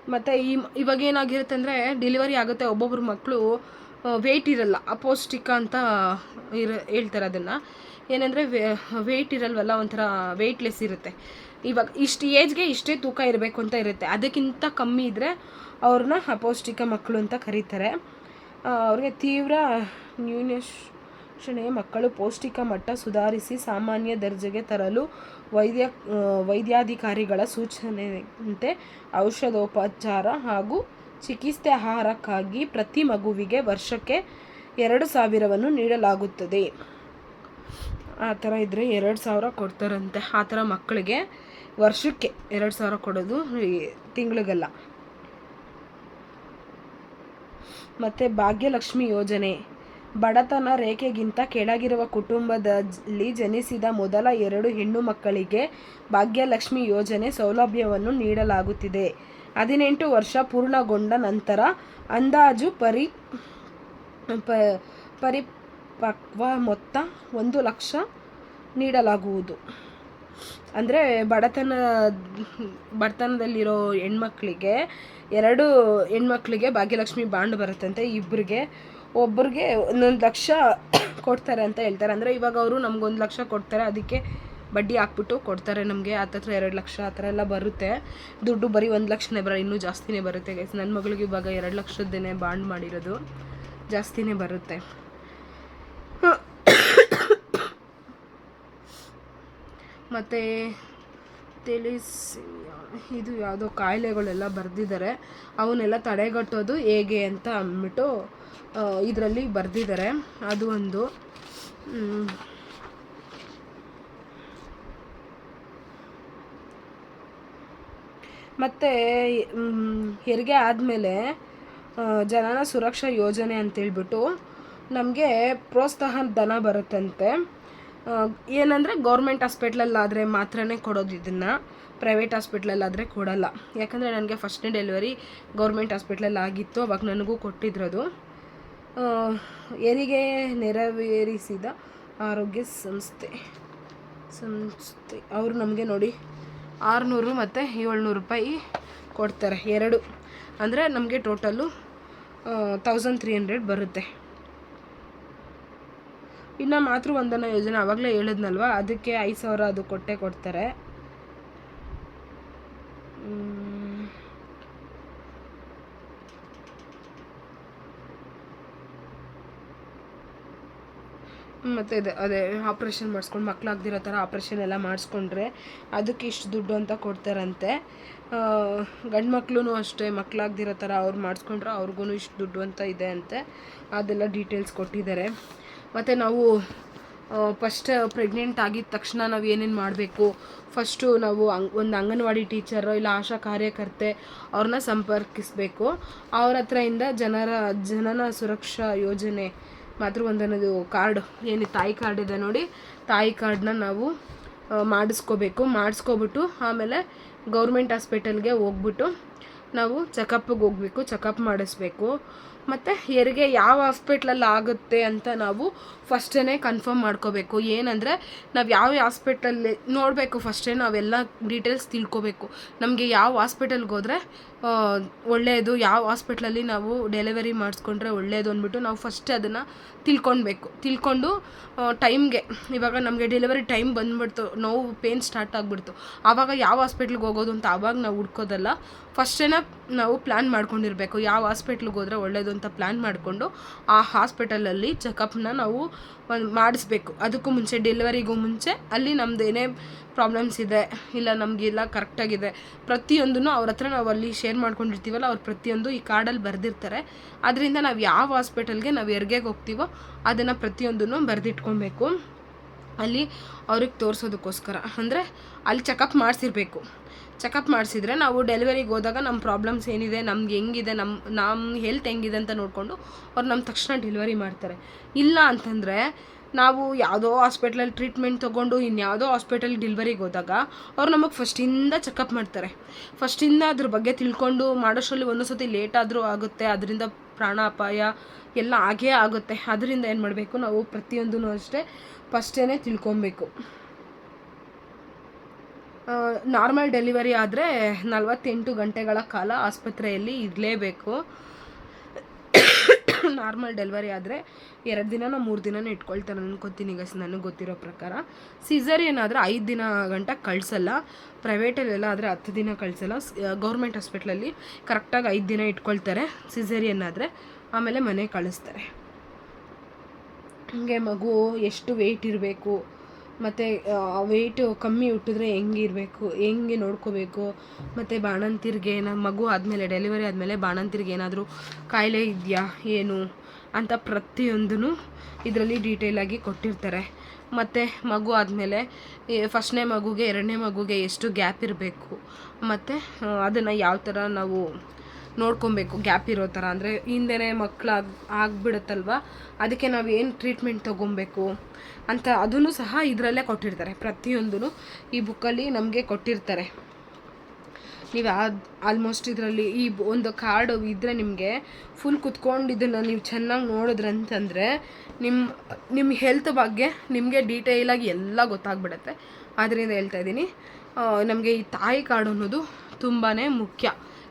ಮತ್ತು ಈ, ಇವಾಗ ಏನಾಗಿರುತ್ತೆ ಅಂದರೆ, ಡೆಲಿವರಿ ಆಗುತ್ತೆ. ಒಬ್ಬೊಬ್ರು ಮಕ್ಕಳು ವೆಯ್ಟ್ ಇರಲ್ಲ, ಅಪೌಷ್ಟಿಕ ಅಂತ ಇರ, ಹೇಳ್ತಾರೆ ಅದನ್ನು. ಏನಂದರೆ ವೆಯ್ಟ್ ಇರಲ್ವಲ್ಲ, ಒಂಥರ ವೆಯ್ಟ್ಲೆಸ್ ಇರುತ್ತೆ. ಇವಾಗ ಇಷ್ಟು ಏಜ್ಗೆ ಇಷ್ಟೇ ತೂಕ ಇರಬೇಕು ಅಂತ ಇರುತ್ತೆ. ಅದಕ್ಕಿಂತ ಕಮ್ಮಿ ಇದ್ದರೆ ಅವ್ರನ್ನ ಅಪೌಷ್ಟಿಕ ಮಕ್ಕಳು ಅಂತ ಕರೀತಾರೆ. ಅವ್ರಿಗೆ ತೀವ್ರ ನ್ಯೂನಶಣೆ ಮಕ್ಕಳು ಪೌಷ್ಟಿಕ ಮಟ್ಟ ಸುಧಾರಿಸಿ ಸಾಮಾನ್ಯ ದರ್ಜೆಗೆ ತರಲು ವೈದ್ಯ, ವೈದ್ಯಾಧಿಕಾರಿಗಳ ಸೂಚನೆಯಂತೆ ಔಷಧೋಪಚಾರ ಹಾಗೂ ಚಿಕಿತ್ಸೆ ಆಹಾರಕ್ಕಾಗಿ ಪ್ರತಿ ಮಗುವಿಗೆ ವರ್ಷಕ್ಕೆ ಎರಡು ಸಾವಿರವನ್ನು ನೀಡಲಾಗುತ್ತದೆ. ಆ ಥರ ಇದ್ದರೆ ಎರಡು ಸಾವಿರ ಕೊಡ್ತಾರಂತೆ. ಆ ಥರ ಮಕ್ಕಳಿಗೆ ವರ್ಷಕ್ಕೆ ಎರಡು ಸಾವಿರ ಕೊಡೋದು ತಿಂಗಳಿಗಲ್ಲ. ಮತ್ತು ಭಾಗ್ಯಲಕ್ಷ್ಮಿ ಯೋಜನೆ. ಬಡತನ ರೇಖೆಗಿಂತ ಕೆಳಗಿರುವ ಕುಟುಂಬದಲ್ಲಿ ಜನಿಸಿದ ಮೊದಲ ಎರಡು ಹೆಣ್ಣು ಮಕ್ಕಳಿಗೆ ಭಾಗ್ಯಲಕ್ಷ್ಮಿ ಯೋಜನೆ ಸೌಲಭ್ಯವನ್ನು ನೀಡಲಾಗುತ್ತಿದೆ. ಹದಿನೆಂಟು ವರ್ಷ ಪೂರ್ಣಗೊಂಡ ನಂತರ ಅಂದಾಜು ಪರಿ ಪರಿಪಕ್ವ ಮೊತ್ತ ಒಂದು ಲಕ್ಷ ನೀಡಲಾಗುವುದು. ಅಂದರೆ ಬಡತನ, ಬಡತನದಲ್ಲಿರೋ ಹೆಣ್ಮಕ್ಳಿಗೆ, ಎರಡು ಹೆಣ್ಮಕ್ಳಿಗೆ ಭಾಗ್ಯಲಕ್ಷ್ಮಿ ಬಾಂಡ್ ಬರುತ್ತಂತೆ ಇಬ್ಬರಿಗೆ ಒಬ್ಬರಿಗೆ ಒಂದೊಂದು ಲಕ್ಷ ಕೊಡ್ತಾರೆ ಅಂತ ಹೇಳ್ತಾರೆ. ಅಂದರೆ ಇವಾಗ ಅವರು ನಮ್ಗೊಂದು ಲಕ್ಷ ಕೊಡ್ತಾರೆ, ಅದಕ್ಕೆ ಬಡ್ಡಿ ಹಾಕ್ಬಿಟ್ಟು ಕೊಡ್ತಾರೆ ನಮಗೆ ಹತ್ತತ್ರ ಎರಡು ಲಕ್ಷ ಆ ಥರ ಎಲ್ಲ ಬರುತ್ತೆ. ದುಡ್ಡು ಬರೀ ಒಂದು ಲಕ್ಷನೇ ಬರೋ, ಇನ್ನೂ ಜಾಸ್ತಿನೇ ಬರುತ್ತೆ ಗೈಸ್ ನನ್ನ ಮಗಳಿಗೆ ಇವಾಗ ಎರಡು ಲಕ್ಷದ್ದೇನೆ ಬಾಂಡ್ ಮಾಡಿರೋದು, ಜಾಸ್ತಿನೇ ಬರುತ್ತೆ. ಮತ್ತು ತಿಳಿಸಿ, ಇದು ಯಾವುದೋ ಕಾಯಿಲೆಗಳೆಲ್ಲ ಬರೆದಿದ್ದಾರೆ. ಅವನ್ನೆಲ್ಲ ತಡೆಗಟ್ಟೋದು ಹೇಗೆ ಅಂತ ಅಂದ್ಬಿಟ್ಟು ಇದರಲ್ಲಿ ಬರೆದಿದ್ದಾರೆ. ಅದು ಒಂದು ಮತ್ತು ಹೆರಿಗೆ ಆದಮೇಲೆ ಜನನ ಸುರಕ್ಷಾ ಯೋಜನೆ ಅಂತೇಳ್ಬಿಟ್ಟು ನಮಗೆ ಪ್ರೋತ್ಸಾಹ ಧನ ಬರುತ್ತಂತೆ. ಏನಂದರೆ ಗೌರ್ಮೆಂಟ್ ಹಾಸ್ಪಿಟ್ಲಲ್ಲಾದರೆ ಮಾತ್ರನೇ ಕೊಡೋದು ಇದನ್ನು, ಪ್ರೈವೇಟ್ ಹಾಸ್ಪಿಟ್ಲಲ್ಲಾದರೆ ಕೊಡಲ್ಲ. ಯಾಕಂದರೆ ನನಗೆ ಫಸ್ಟ್ನೇ ಡೆಲಿವರಿ ಗೌರ್ಮೆಂಟ್ ಹಾಸ್ಪಿಟ್ಲಲ್ಲಿ ಆಗಿತ್ತು, ಅವಾಗ ನನಗೂ ಕೊಟ್ಟಿದ್ರದು. ಹೆರಿಗೆ ನೆರವೇರಿಸಿದ ಆರೋಗ್ಯ ಸಂಸ್ಥೆ ಸಂಸ್ಥೆ. ಅವರು ನಮಗೆ ನೋಡಿ ಆರುನೂರು ಮತ್ತು ಏಳ್ನೂರು ರೂಪಾಯಿ ಕೊಡ್ತಾರೆ, ಎರಡು. ಅಂದರೆ ನಮಗೆ ಟೋಟಲ್ಲು ತೌಸಂಡ್ ತ್ರೀ ಹಂಡ್ರೆಡ್ ಬರುತ್ತೆ. ಇನ್ನು ಮಾತೃವಂದನಾ ಯೋಜನೆ ಆವಾಗಲೇ ಹೇಳಿದ್ನಲ್ವ? ಅದಕ್ಕೆ ಐದು ಸಾವಿರ ಅದು ಕೊಟ್ಟೆ ಕೊಡ್ತಾರೆ. ಮತ್ತು ಇದೆ, ಅದೇ ಆಪ್ರೇಷನ್ ಮಾಡಿಸ್ಕೊಂಡು ಮಕ್ಕಳಾಗ್ದಿರೋ ಥರ ಆಪ್ರೇಷನ್ ಎಲ್ಲ ಮಾಡಿಸ್ಕೊಂಡ್ರೆ ಅದಕ್ಕೆ ಇಷ್ಟು ದುಡ್ಡು ಅಂತ ಕೊಡ್ತಾರಂತೆ. ಗಂಡು ಮಕ್ಳು ಅಷ್ಟೇ ಮಕ್ಕಳಾಗ್ದಿರೋ ಥರ ಅವ್ರು ಮಾಡಿಸ್ಕೊಂಡ್ರೆ ಅವ್ರಿಗೂ ಇಷ್ಟು ದುಡ್ಡು ಅಂತ ಇದೆ ಅಂತೆ. ಅದೆಲ್ಲ ಡೀಟೇಲ್ಸ್ ಕೊಟ್ಟಿದ್ದಾರೆ. ಮತ್ತು ನಾವು ಫಸ್ಟ್ ಪ್ರೆಗ್ನೆಂಟ್ ಆಗಿದ ತಕ್ಷಣ ನಾವು ಏನೇನು ಮಾಡಬೇಕು? ಫಸ್ಟು ನಾವು ಅಂಗ್, ಒಂದು ಅಂಗನವಾಡಿ ಟೀಚರು ಇಲ್ಲ ಆಶಾ ಕಾರ್ಯಕರ್ತೆ ಅವ್ರನ್ನ ಸಂಪರ್ಕಿಸಬೇಕು. ಅವ್ರ ಹತ್ರ ಜನರ, ಜನನ ಸುರಕ್ಷಾ ಯೋಜನೆ ಮಾತೃವಂದನದು ಕಾರ್ಡ್, ಏನು ತಾಯಿ ಕಾರ್ಡ್ ಇದೆ ನೋಡಿ. ತಾಯಿ ಕಾರ್ಡ್ನ ನಾವು ಮಾಡಿಸ್ಕೋಬೇಕು. ಮಾಡಿಸ್ಕೊಬಿಟ್ಟು ಆಮೇಲೆ ಗೌರ್ಮೆಂಟ್ ಹಾಸ್ಪಿಟಲ್ಗೆ ಹೋಗ್ಬಿಟ್ಟು ನಾವು ಚೆಕಪ್ಪಿಗೆ ಹೋಗ್ಬೇಕು, ಚೆಕಪ್ ಮಾಡಿಸ್ಬೇಕು. ಮತ್ತು ಹೆರಿಗೆ ಯಾವ ಹಾಸ್ಪಿಟ್ಲಲ್ಲಿ ಆಗುತ್ತೆ ಅಂತ ನಾವು ಫಸ್ಟೇ ಕನ್ಫರ್ಮ್ ಮಾಡ್ಕೋಬೇಕು. ಏನಂದರೆ ನಾವು ಯಾವ ಹಾಸ್ಪಿಟಲ್ ನೋಡಬೇಕು ಫಸ್ಟೇ ನಾವೆಲ್ಲ ಡೀಟೇಲ್ಸ್ ತಿಳ್ಕೊಬೇಕು. ನಮಗೆ ಯಾವ ಹಾಸ್ಪಿಟಲ್ಗೆ ಹೋದರೆ ಒಳ್ಳೆಯದು ಯಾವ ಹಾಸ್ಪಿಟ್ಲಲ್ಲಿ ನಾವು ಡೆಲಿವರಿ ಮಾಡಿಸ್ಕೊಂಡ್ರೆ ಒಳ್ಳೆಯದು ಅಂದ್ಬಿಟ್ಟು ನಾವು ಫಸ್ಟ್ ಅದನ್ನು ತಿಳ್ಕೊಳ್ಬೇಕು ತಿಳ್ಕೊಂಡು ಟೈಮ್ಗೆ ಇವಾಗ ನಮಗೆ ಡೆಲಿವರಿ ಟೈಮ್ ಬಂದ್ಬಿಡ್ತು, ನೋವು ಪೇನ್ ಸ್ಟಾರ್ಟ್ ಆಗಿಬಿಡ್ತು. ಆವಾಗ ಯಾವ ಹಾಸ್ಪಿಟ್ಲಿಗೆ ಹೋಗೋದು ಅಂತ ಆವಾಗ ನಾವು ಹುಡ್ಕೋದಲ್ಲ. ಫಸ್ಟೇನ ನಾವು ಪ್ಲ್ಯಾನ್ ಮಾಡ್ಕೊಂಡಿರಬೇಕು, ಯಾವ ಹಾಸ್ಪಿಟ್ಲಿಗೆ ಹೋದರೆ ಒಳ್ಳೆಯದು ಅಂತ ಪ್ಲ್ಯಾನ್ ಮಾಡಿಕೊಂಡು, ಆ ಹಾಸ್ಪಿಟಲಲ್ಲಿ ಚೆಕಪ್ನ ನಾವು ಮಾಡಿಸ್ಬೇಕು. ಅದಕ್ಕೂ ಮುಂಚೆ ಡೆಲಿವರಿಗೂ ಮುಂಚೆ, ಅಲ್ಲಿ ನಮ್ದು ಏನೇ ಪ್ರಾಬ್ಲಮ್ಸ್ ಇದೆ, ಇಲ್ಲ ನಮಗೆಲ್ಲ ಕರೆಕ್ಟಾಗಿದೆ ಪ್ರತಿಯೊಂದನ್ನು ಅವ್ರ ಹತ್ರ ನಾವು ಅಲ್ಲಿ ಶೇರ್ ಮಾಡ್ಕೊಂಡಿರ್ತೀವಲ್ಲ, ಅವ್ರು ಪ್ರತಿಯೊಂದು ಈ ಕಾರ್ಡಲ್ಲಿ ಬರೆದಿರ್ತಾರೆ. ಅದರಿಂದ ನಾವು ಯಾವ ಹಾಸ್ಪಿಟಲ್ಗೆ ನಾವು ಎರ್ಗೆಗೆ ಹೋಗ್ತೀವೋ, ಅದನ್ನು ಪ್ರತಿಯೊಂದನ್ನು ಬರೆದಿಟ್ಕೊಬೇಕು. ಅಲ್ಲಿ ಅವ್ರಿಗೆ ತೋರಿಸೋದಕ್ಕೋಸ್ಕರ. ಅಂದರೆ ಅಲ್ಲಿ ಚೆಕಪ್ ಮಾಡಿಸಿರ್ಬೇಕು. ಚೆಕಪ್ ಮಾಡಿಸಿದ್ರೆ ನಾವು ಡೆಲಿವರಿಗೆ ಹೋದಾಗ ನಮ್ಮ ಪ್ರಾಬ್ಲಮ್ಸ್ ಏನಿದೆ, ನಮ್ಗೆ ಹೆಂಗಿದೆ ನಮ್ಮ ನಮ್ಮ ಹೆಲ್ತ್ ಹೆಂಗಿದೆ ಅಂತ ನೋಡಿಕೊಂಡು ಅವ್ರು ನಮ್ಮ ತಕ್ಷಣ ಡೆಲಿವರಿ ಮಾಡ್ತಾರೆ. ಇಲ್ಲ ಅಂತಂದರೆ ನಾವು ಯಾವುದೋ ಹಾಸ್ಪಿಟ್ಲಲ್ಲಿ ಟ್ರೀಟ್ಮೆಂಟ್ ತೊಗೊಂಡು ಇನ್ಯಾವುದೋ ಹಾಸ್ಪಿಟಲ್ ಡಿಲ್ವರಿಗೆ ಹೋದಾಗ ಅವ್ರು ನಮಗೆ ಫಸ್ಟಿಂದ ಚೆಕಪ್ ಮಾಡ್ತಾರೆ. ಫಸ್ಟಿಂದ ಅದ್ರ ಬಗ್ಗೆ ತಿಳ್ಕೊಂಡು ಮಾಡೋಷ್ಟರಲ್ಲಿ ಒಂದೊಂದು ಸತಿ ಲೇಟ್ ಆದರೂ ಆಗುತ್ತೆ, ಅದರಿಂದ ಪ್ರಾಣ ಅಪಾಯ ಎಲ್ಲ ಆಗೇ ಆಗುತ್ತೆ. ಅದರಿಂದ ಏನು ಮಾಡಬೇಕು ನಾವು ಪ್ರತಿಯೊಂದೂ ಅಷ್ಟೇ ಫಸ್ಟೇ ತಿಳ್ಕೊಬೇಕು. ನಾರ್ಮಲ್ ಡೆಲಿವರಿ ಆದರೆ ನಲವತ್ತೆಂಟು ಗಂಟೆಗಳ ಕಾಲ ಆಸ್ಪತ್ರೆಯಲ್ಲಿ ಇರಲೇಬೇಕು. ನಾರ್ಮಲ್ ಡೆಲಿವರಿ ಆದರೆ ಎರಡು ದಿನನ ಮೂರು ದಿನನೇ ಇಟ್ಕೊಳ್ತಾರೆ ಅನ್ಕೋತೀನಿ ಗಸ್ ನನಗೆ ಗೊತ್ತಿರೋ ಪ್ರಕಾರ. ಸೀಸರ್ ಆದರೆ ಐದು ದಿನ ಗಂಟ ಕಳಿಸಲ್ಲ ಪ್ರೈವೇಟಲ್ಲೆಲ್ಲ ಆದರೆ ಹತ್ತು ದಿನ ಕಳಿಸಲ್ಲ. ಗೌರ್ಮೆಂಟ್ ಹಾಸ್ಪಿಟ್ಲಲ್ಲಿ ಕರೆಕ್ಟಾಗಿ ಐದು ದಿನ ಇಟ್ಕೊಳ್ತಾರೆ ಸಿಸರಿಯನ್ ಆದರೆ ಆಮೇಲೆ ಮನೆ ಕಳಿಸ್ತಾರೆ. ಹಾಗೆ ಮಗು, ಎಷ್ಟು ವೆಯ್ಟ್ ಇರಬೇಕು ಮತ್ತು ವೆಯ್ಟು ಕಮ್ಮಿ ಹುಟ್ಟಿದ್ರೆ ಹೆಂಗಿರಬೇಕು ಹೆಂಗೆ ನೋಡ್ಕೋಬೇಕು, ಮತ್ತು ಬಾಣಂತಿರಿಗೆ ನಮ್ಮ ಮಗು ಆದಮೇಲೆ ಡೆಲಿವರಿ ಆದಮೇಲೆ ಬಾಣಂತಿಯರಿಗೆ ಏನಾದರೂ ಕಾಯಿಲೆ ಇದೆಯಾ, ಏನು ಅಂತ ಪ್ರತಿಯೊಂದೂ ಇದರಲ್ಲಿ ಡೀಟೇಲಾಗಿ ಕೊಟ್ಟಿರ್ತಾರೆ. ಮತ್ತು ಮಗು ಆದಮೇಲೆ ಫಸ್ಟ್ನೇ ಮಗುಗೆ ಎರಡನೇ ಮಗುಗೆ ಎಷ್ಟು ಗ್ಯಾಪ್ ಇರಬೇಕು, ಮತ್ತು ಅದನ್ನು ಯಾವ ಥರ ನಾವು ನೋಡ್ಕೊಬೇಕು, ಗ್ಯಾಪ್ ಇರೋ ಥರ. ಅಂದರೆ ಹಿಂದೆನೇ ಆಗಿ, ಆಗಿಬಿಡುತ್ತಲ್ವ? ಅದಕ್ಕೆ ನಾವು ಏನು ಟ್ರೀಟ್ಮೆಂಟ್ ತೊಗೊಬೇಕು ಅಂತ ಅದನ್ನು ಸಹ ಇದರಲ್ಲೇ ಕೊಟ್ಟಿರ್ತಾರೆ. ಪ್ರತಿಯೊಂದೂ ಈ ಬುಕ್ಕಲ್ಲಿ ನಮಗೆ ಕೊಟ್ಟಿರ್ತಾರೆ. ನೀವು ಅದು ಆಲ್ಮೋಸ್ಟ್ ಇದರಲ್ಲಿ ಈ ಒಂದು ಕಾರ್ಡು ಇದ್ದರೆ ನಿಮಗೆ ಫುಲ್ ಕುತ್ಕೊಂಡು ಇದನ್ನು ನೀವು ಚೆನ್ನಾಗಿ ನೋಡಿದ್ರಂತಂದರೆ ನಿಮ್ಮ ನಿಮ್ಮ ಹೆಲ್ತ್ ಬಗ್ಗೆ ನಿಮಗೆ ಡೀಟೇಲಾಗಿ ಎಲ್ಲ ಗೊತ್ತಾಗ್ಬಿಡುತ್ತೆ. ಆದ್ದರಿಂದ ಹೇಳ್ತಾ ಇದ್ದೀನಿ ನಮಗೆ ಈ ತಾಯಿ ಕಾರ್ಡ್ ಅನ್ನೋದು ತುಂಬಾ ಮುಖ್ಯ.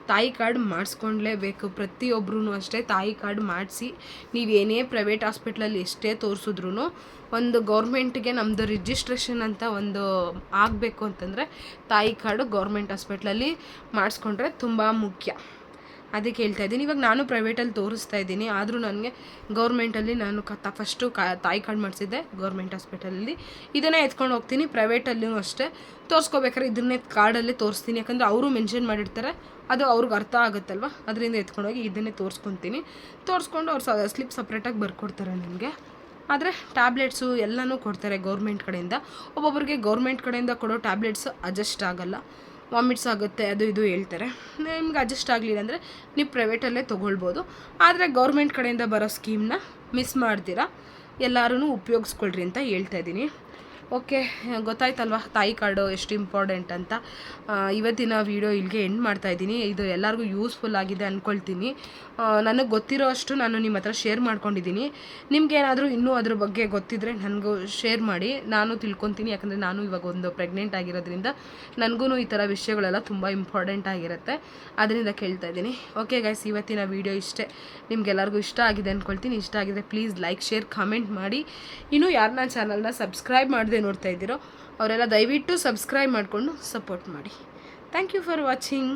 ತಾಯಿ ಕಾರ್ಡ್ ಮಾಡಿಸ್ಕೊಂಡ್ಲೇಬೇಕು. ಪ್ರತಿಯೊಬ್ಬರೂ ಅಷ್ಟೇ ತಾಯಿ ಕಾರ್ಡ್ ಮಾಡಿಸಿ ನೀವೇನೇ ಪ್ರೈವೇಟ್ ಹಾಸ್ಪಿಟ್ಲಲ್ಲಿ ಎಷ್ಟೇ ತೋರಿಸಿದ್ರು ಒಂದು ಗೌರ್ಮೆಂಟ್ಗೆ ನಮ್ಮದು ರಿಜಿಸ್ಟ್ರೇಷನ್ ಅಂತ ಒಂದು ಆಗಬೇಕು ಅಂತಂದರೆ ತಾಯಿ ಕಾರ್ಡು ಗೌರ್ಮೆಂಟ್ ಹಾಸ್ಪಿಟ್ಲಲ್ಲಿ ಮಾಡಿಸ್ಕೊಂಡ್ರೆ ತುಂಬ ಮುಖ್ಯ. ಅದಕ್ಕೆ ಹೇಳ್ತಾ ಇದ್ದೀನಿ. ಇವಾಗ ನಾನು ಪ್ರೈವೇಟಲ್ಲಿ ತೋರಿಸ್ತಾ ಇದ್ದೀನಿ. ಆದರೂ ನನಗೆ ಗೌರ್ಮೆಂಟಲ್ಲಿ ನಾನು ಕತ್ತ ಫಸ್ಟು ಕಾ ತಾಯಿ ಕಾರ್ಡ್ ಮಾಡಿಸಿದ್ದೆ ಗೌರ್ಮೆಂಟ್ ಹಾಸ್ಪಿಟಲಲ್ಲಿ. ಇದನ್ನೇ ಎತ್ಕೊಂಡು ಹೋಗ್ತೀನಿ. ಪ್ರೈವೇಟಲ್ಲೂ ಅಷ್ಟೇ. ತೋರಿಸ್ಕೋಬೇಕಾದ್ರೆ ಇದನ್ನೇ ಕಾರ್ಡಲ್ಲೇ ತೋರಿಸ್ತೀನಿ. ಯಾಕಂದರೆ ಅವರು ಮೆನ್ಷನ್ ಮಾಡಿರ್ತಾರೆ. ಅದು ಅವ್ರಿಗೆ ಅರ್ಥ ಆಗುತ್ತಲ್ವ? ಅದರಿಂದ ಎತ್ಕೊಂಡೋಗಿ ಇದನ್ನೇ ತೋರಿಸ್ಕೊತೀನಿ. ತೋರಿಸ್ಕೊಂಡು ಅವ್ರು ಸ ಸ್ಲಿಪ್ ಸಪ್ರೇಟಾಗಿ ಬರ್ಕೊಡ್ತಾರೆ ನಿಮಗೆ. ಆದರೆ ಟ್ಯಾಬ್ಲೆಟ್ಸು ಎಲ್ಲನೂ ಕೊಡ್ತಾರೆ ಗೌರ್ಮೆಂಟ್ ಕಡೆಯಿಂದ. ಒಬ್ಬೊಬ್ಬರಿಗೆ ಗೌರ್ಮೆಂಟ್ ಕಡೆಯಿಂದ ಕೊಡೋ ಟ್ಯಾಬ್ಲೆಟ್ಸ್ ಅಡ್ಜಸ್ಟ್ ಆಗೋಲ್ಲ. ವಾಮಿಟ್ಸ್ ಆಗುತ್ತೆ, ಅದು ಇದು ಹೇಳ್ತಾರೆ. ನಿಮ್ಗೆ ಅಡ್ಜಸ್ಟ್ ಆಗಲಿಲ್ಲ ಅಂದರೆ ನೀವು ಪ್ರೈವೇಟಲ್ಲೇ ತೊಗೊಳ್ಬೋದು. ಆದರೆ ಗೌರ್ಮೆಂಟ್ ಕಡೆಯಿಂದ ಬರೋ ಸ್ಕೀಮ್ನ ಮಿಸ್ ಮಾಡ್ತೀರಾ? ಎಲ್ಲರೂ ಉಪಯೋಗಿಸ್ಕೊಳ್ರಿ ಅಂತ ಹೇಳ್ತಾ ಇದ್ದೀನಿ. ಓಕೆ, ಗೊತ್ತಾಯ್ತಲ್ವ? ತಾಯಿ ಕಾರ್ಡು ಎಷ್ಟು ಇಂಪಾರ್ಟೆಂಟ್ ಅಂತ. ಇವತ್ತಿನ ವೀಡಿಯೋ ಇಲ್ಲಿಗೆ ಎಂಡ್ ಮಾಡ್ತಾಯಿದ್ದೀನಿ ಇದು ಎಲ್ಲರಿಗೂ ಯೂಸ್ಫುಲ್ ಆಗಿದೆ ಅಂದ್ಕೊಳ್ತೀನಿ ನನಗೆ ಗೊತ್ತಿರೋ ಅಷ್ಟು ನಾನು ನಿಮ್ಮ ಹತ್ರ ಶೇರ್ ಮಾಡ್ಕೊಂಡಿದ್ದೀನಿ. ನಿಮ್ಗೆ ಏನಾದರೂ ಇನ್ನೂ ಅದ್ರ ಬಗ್ಗೆ ಗೊತ್ತಿದ್ದರೆ ನನಗೂ ಶೇರ್ ಮಾಡಿ. ನಾನು ತಿಳ್ಕೊತೀನಿ, ಯಾಕಂದರೆ ನಾನು ಇವಾಗ ಒಂದು ಪ್ರೆಗ್ನೆಂಟ್ ಆಗಿರೋದ್ರಿಂದ ನನಗೂ ಈ ಥರ ವಿಷಯಗಳೆಲ್ಲ ತುಂಬ ಇಂಪಾರ್ಟೆಂಟ್ ಆಗಿರುತ್ತೆ. ಅದರಿಂದ ಕೇಳ್ತಾ ಇದ್ದೀನಿ. ಓಕೆ ಗೈಸ್ ಇವತ್ತಿನ ವೀಡಿಯೋ ಇಷ್ಟೇ. ನಿಮ್ಗೆಲ್ಲರಿಗೂ ಇಷ್ಟ ಆಗಿದೆ ಅಂದ್ಕೊಳ್ತೀನಿ ಇಷ್ಟ ಆಗಿದೆ ಪ್ಲೀಸ್ ಲೈಕ್ ಶೇರ್ ಕಮೆಂಟ್ ಮಾಡಿ. ಇನ್ನೂ ಯಾರನ್ನ ಚಾನಲ್ನ ಸಬ್ಸ್ಕ್ರೈಬ್ ಮಾಡಿದೆ ನೋಡ್ತಾ ಇದ್ದೀರೋ ಅವರೆಲ್ಲ ದಯವಿಟ್ಟು ಸಬ್ಸ್ಕ್ರೈಬ್ ಮಾಡಿಕೊಂಡು ಸಪೋರ್ಟ್ ಮಾಡಿ. Thank you for watching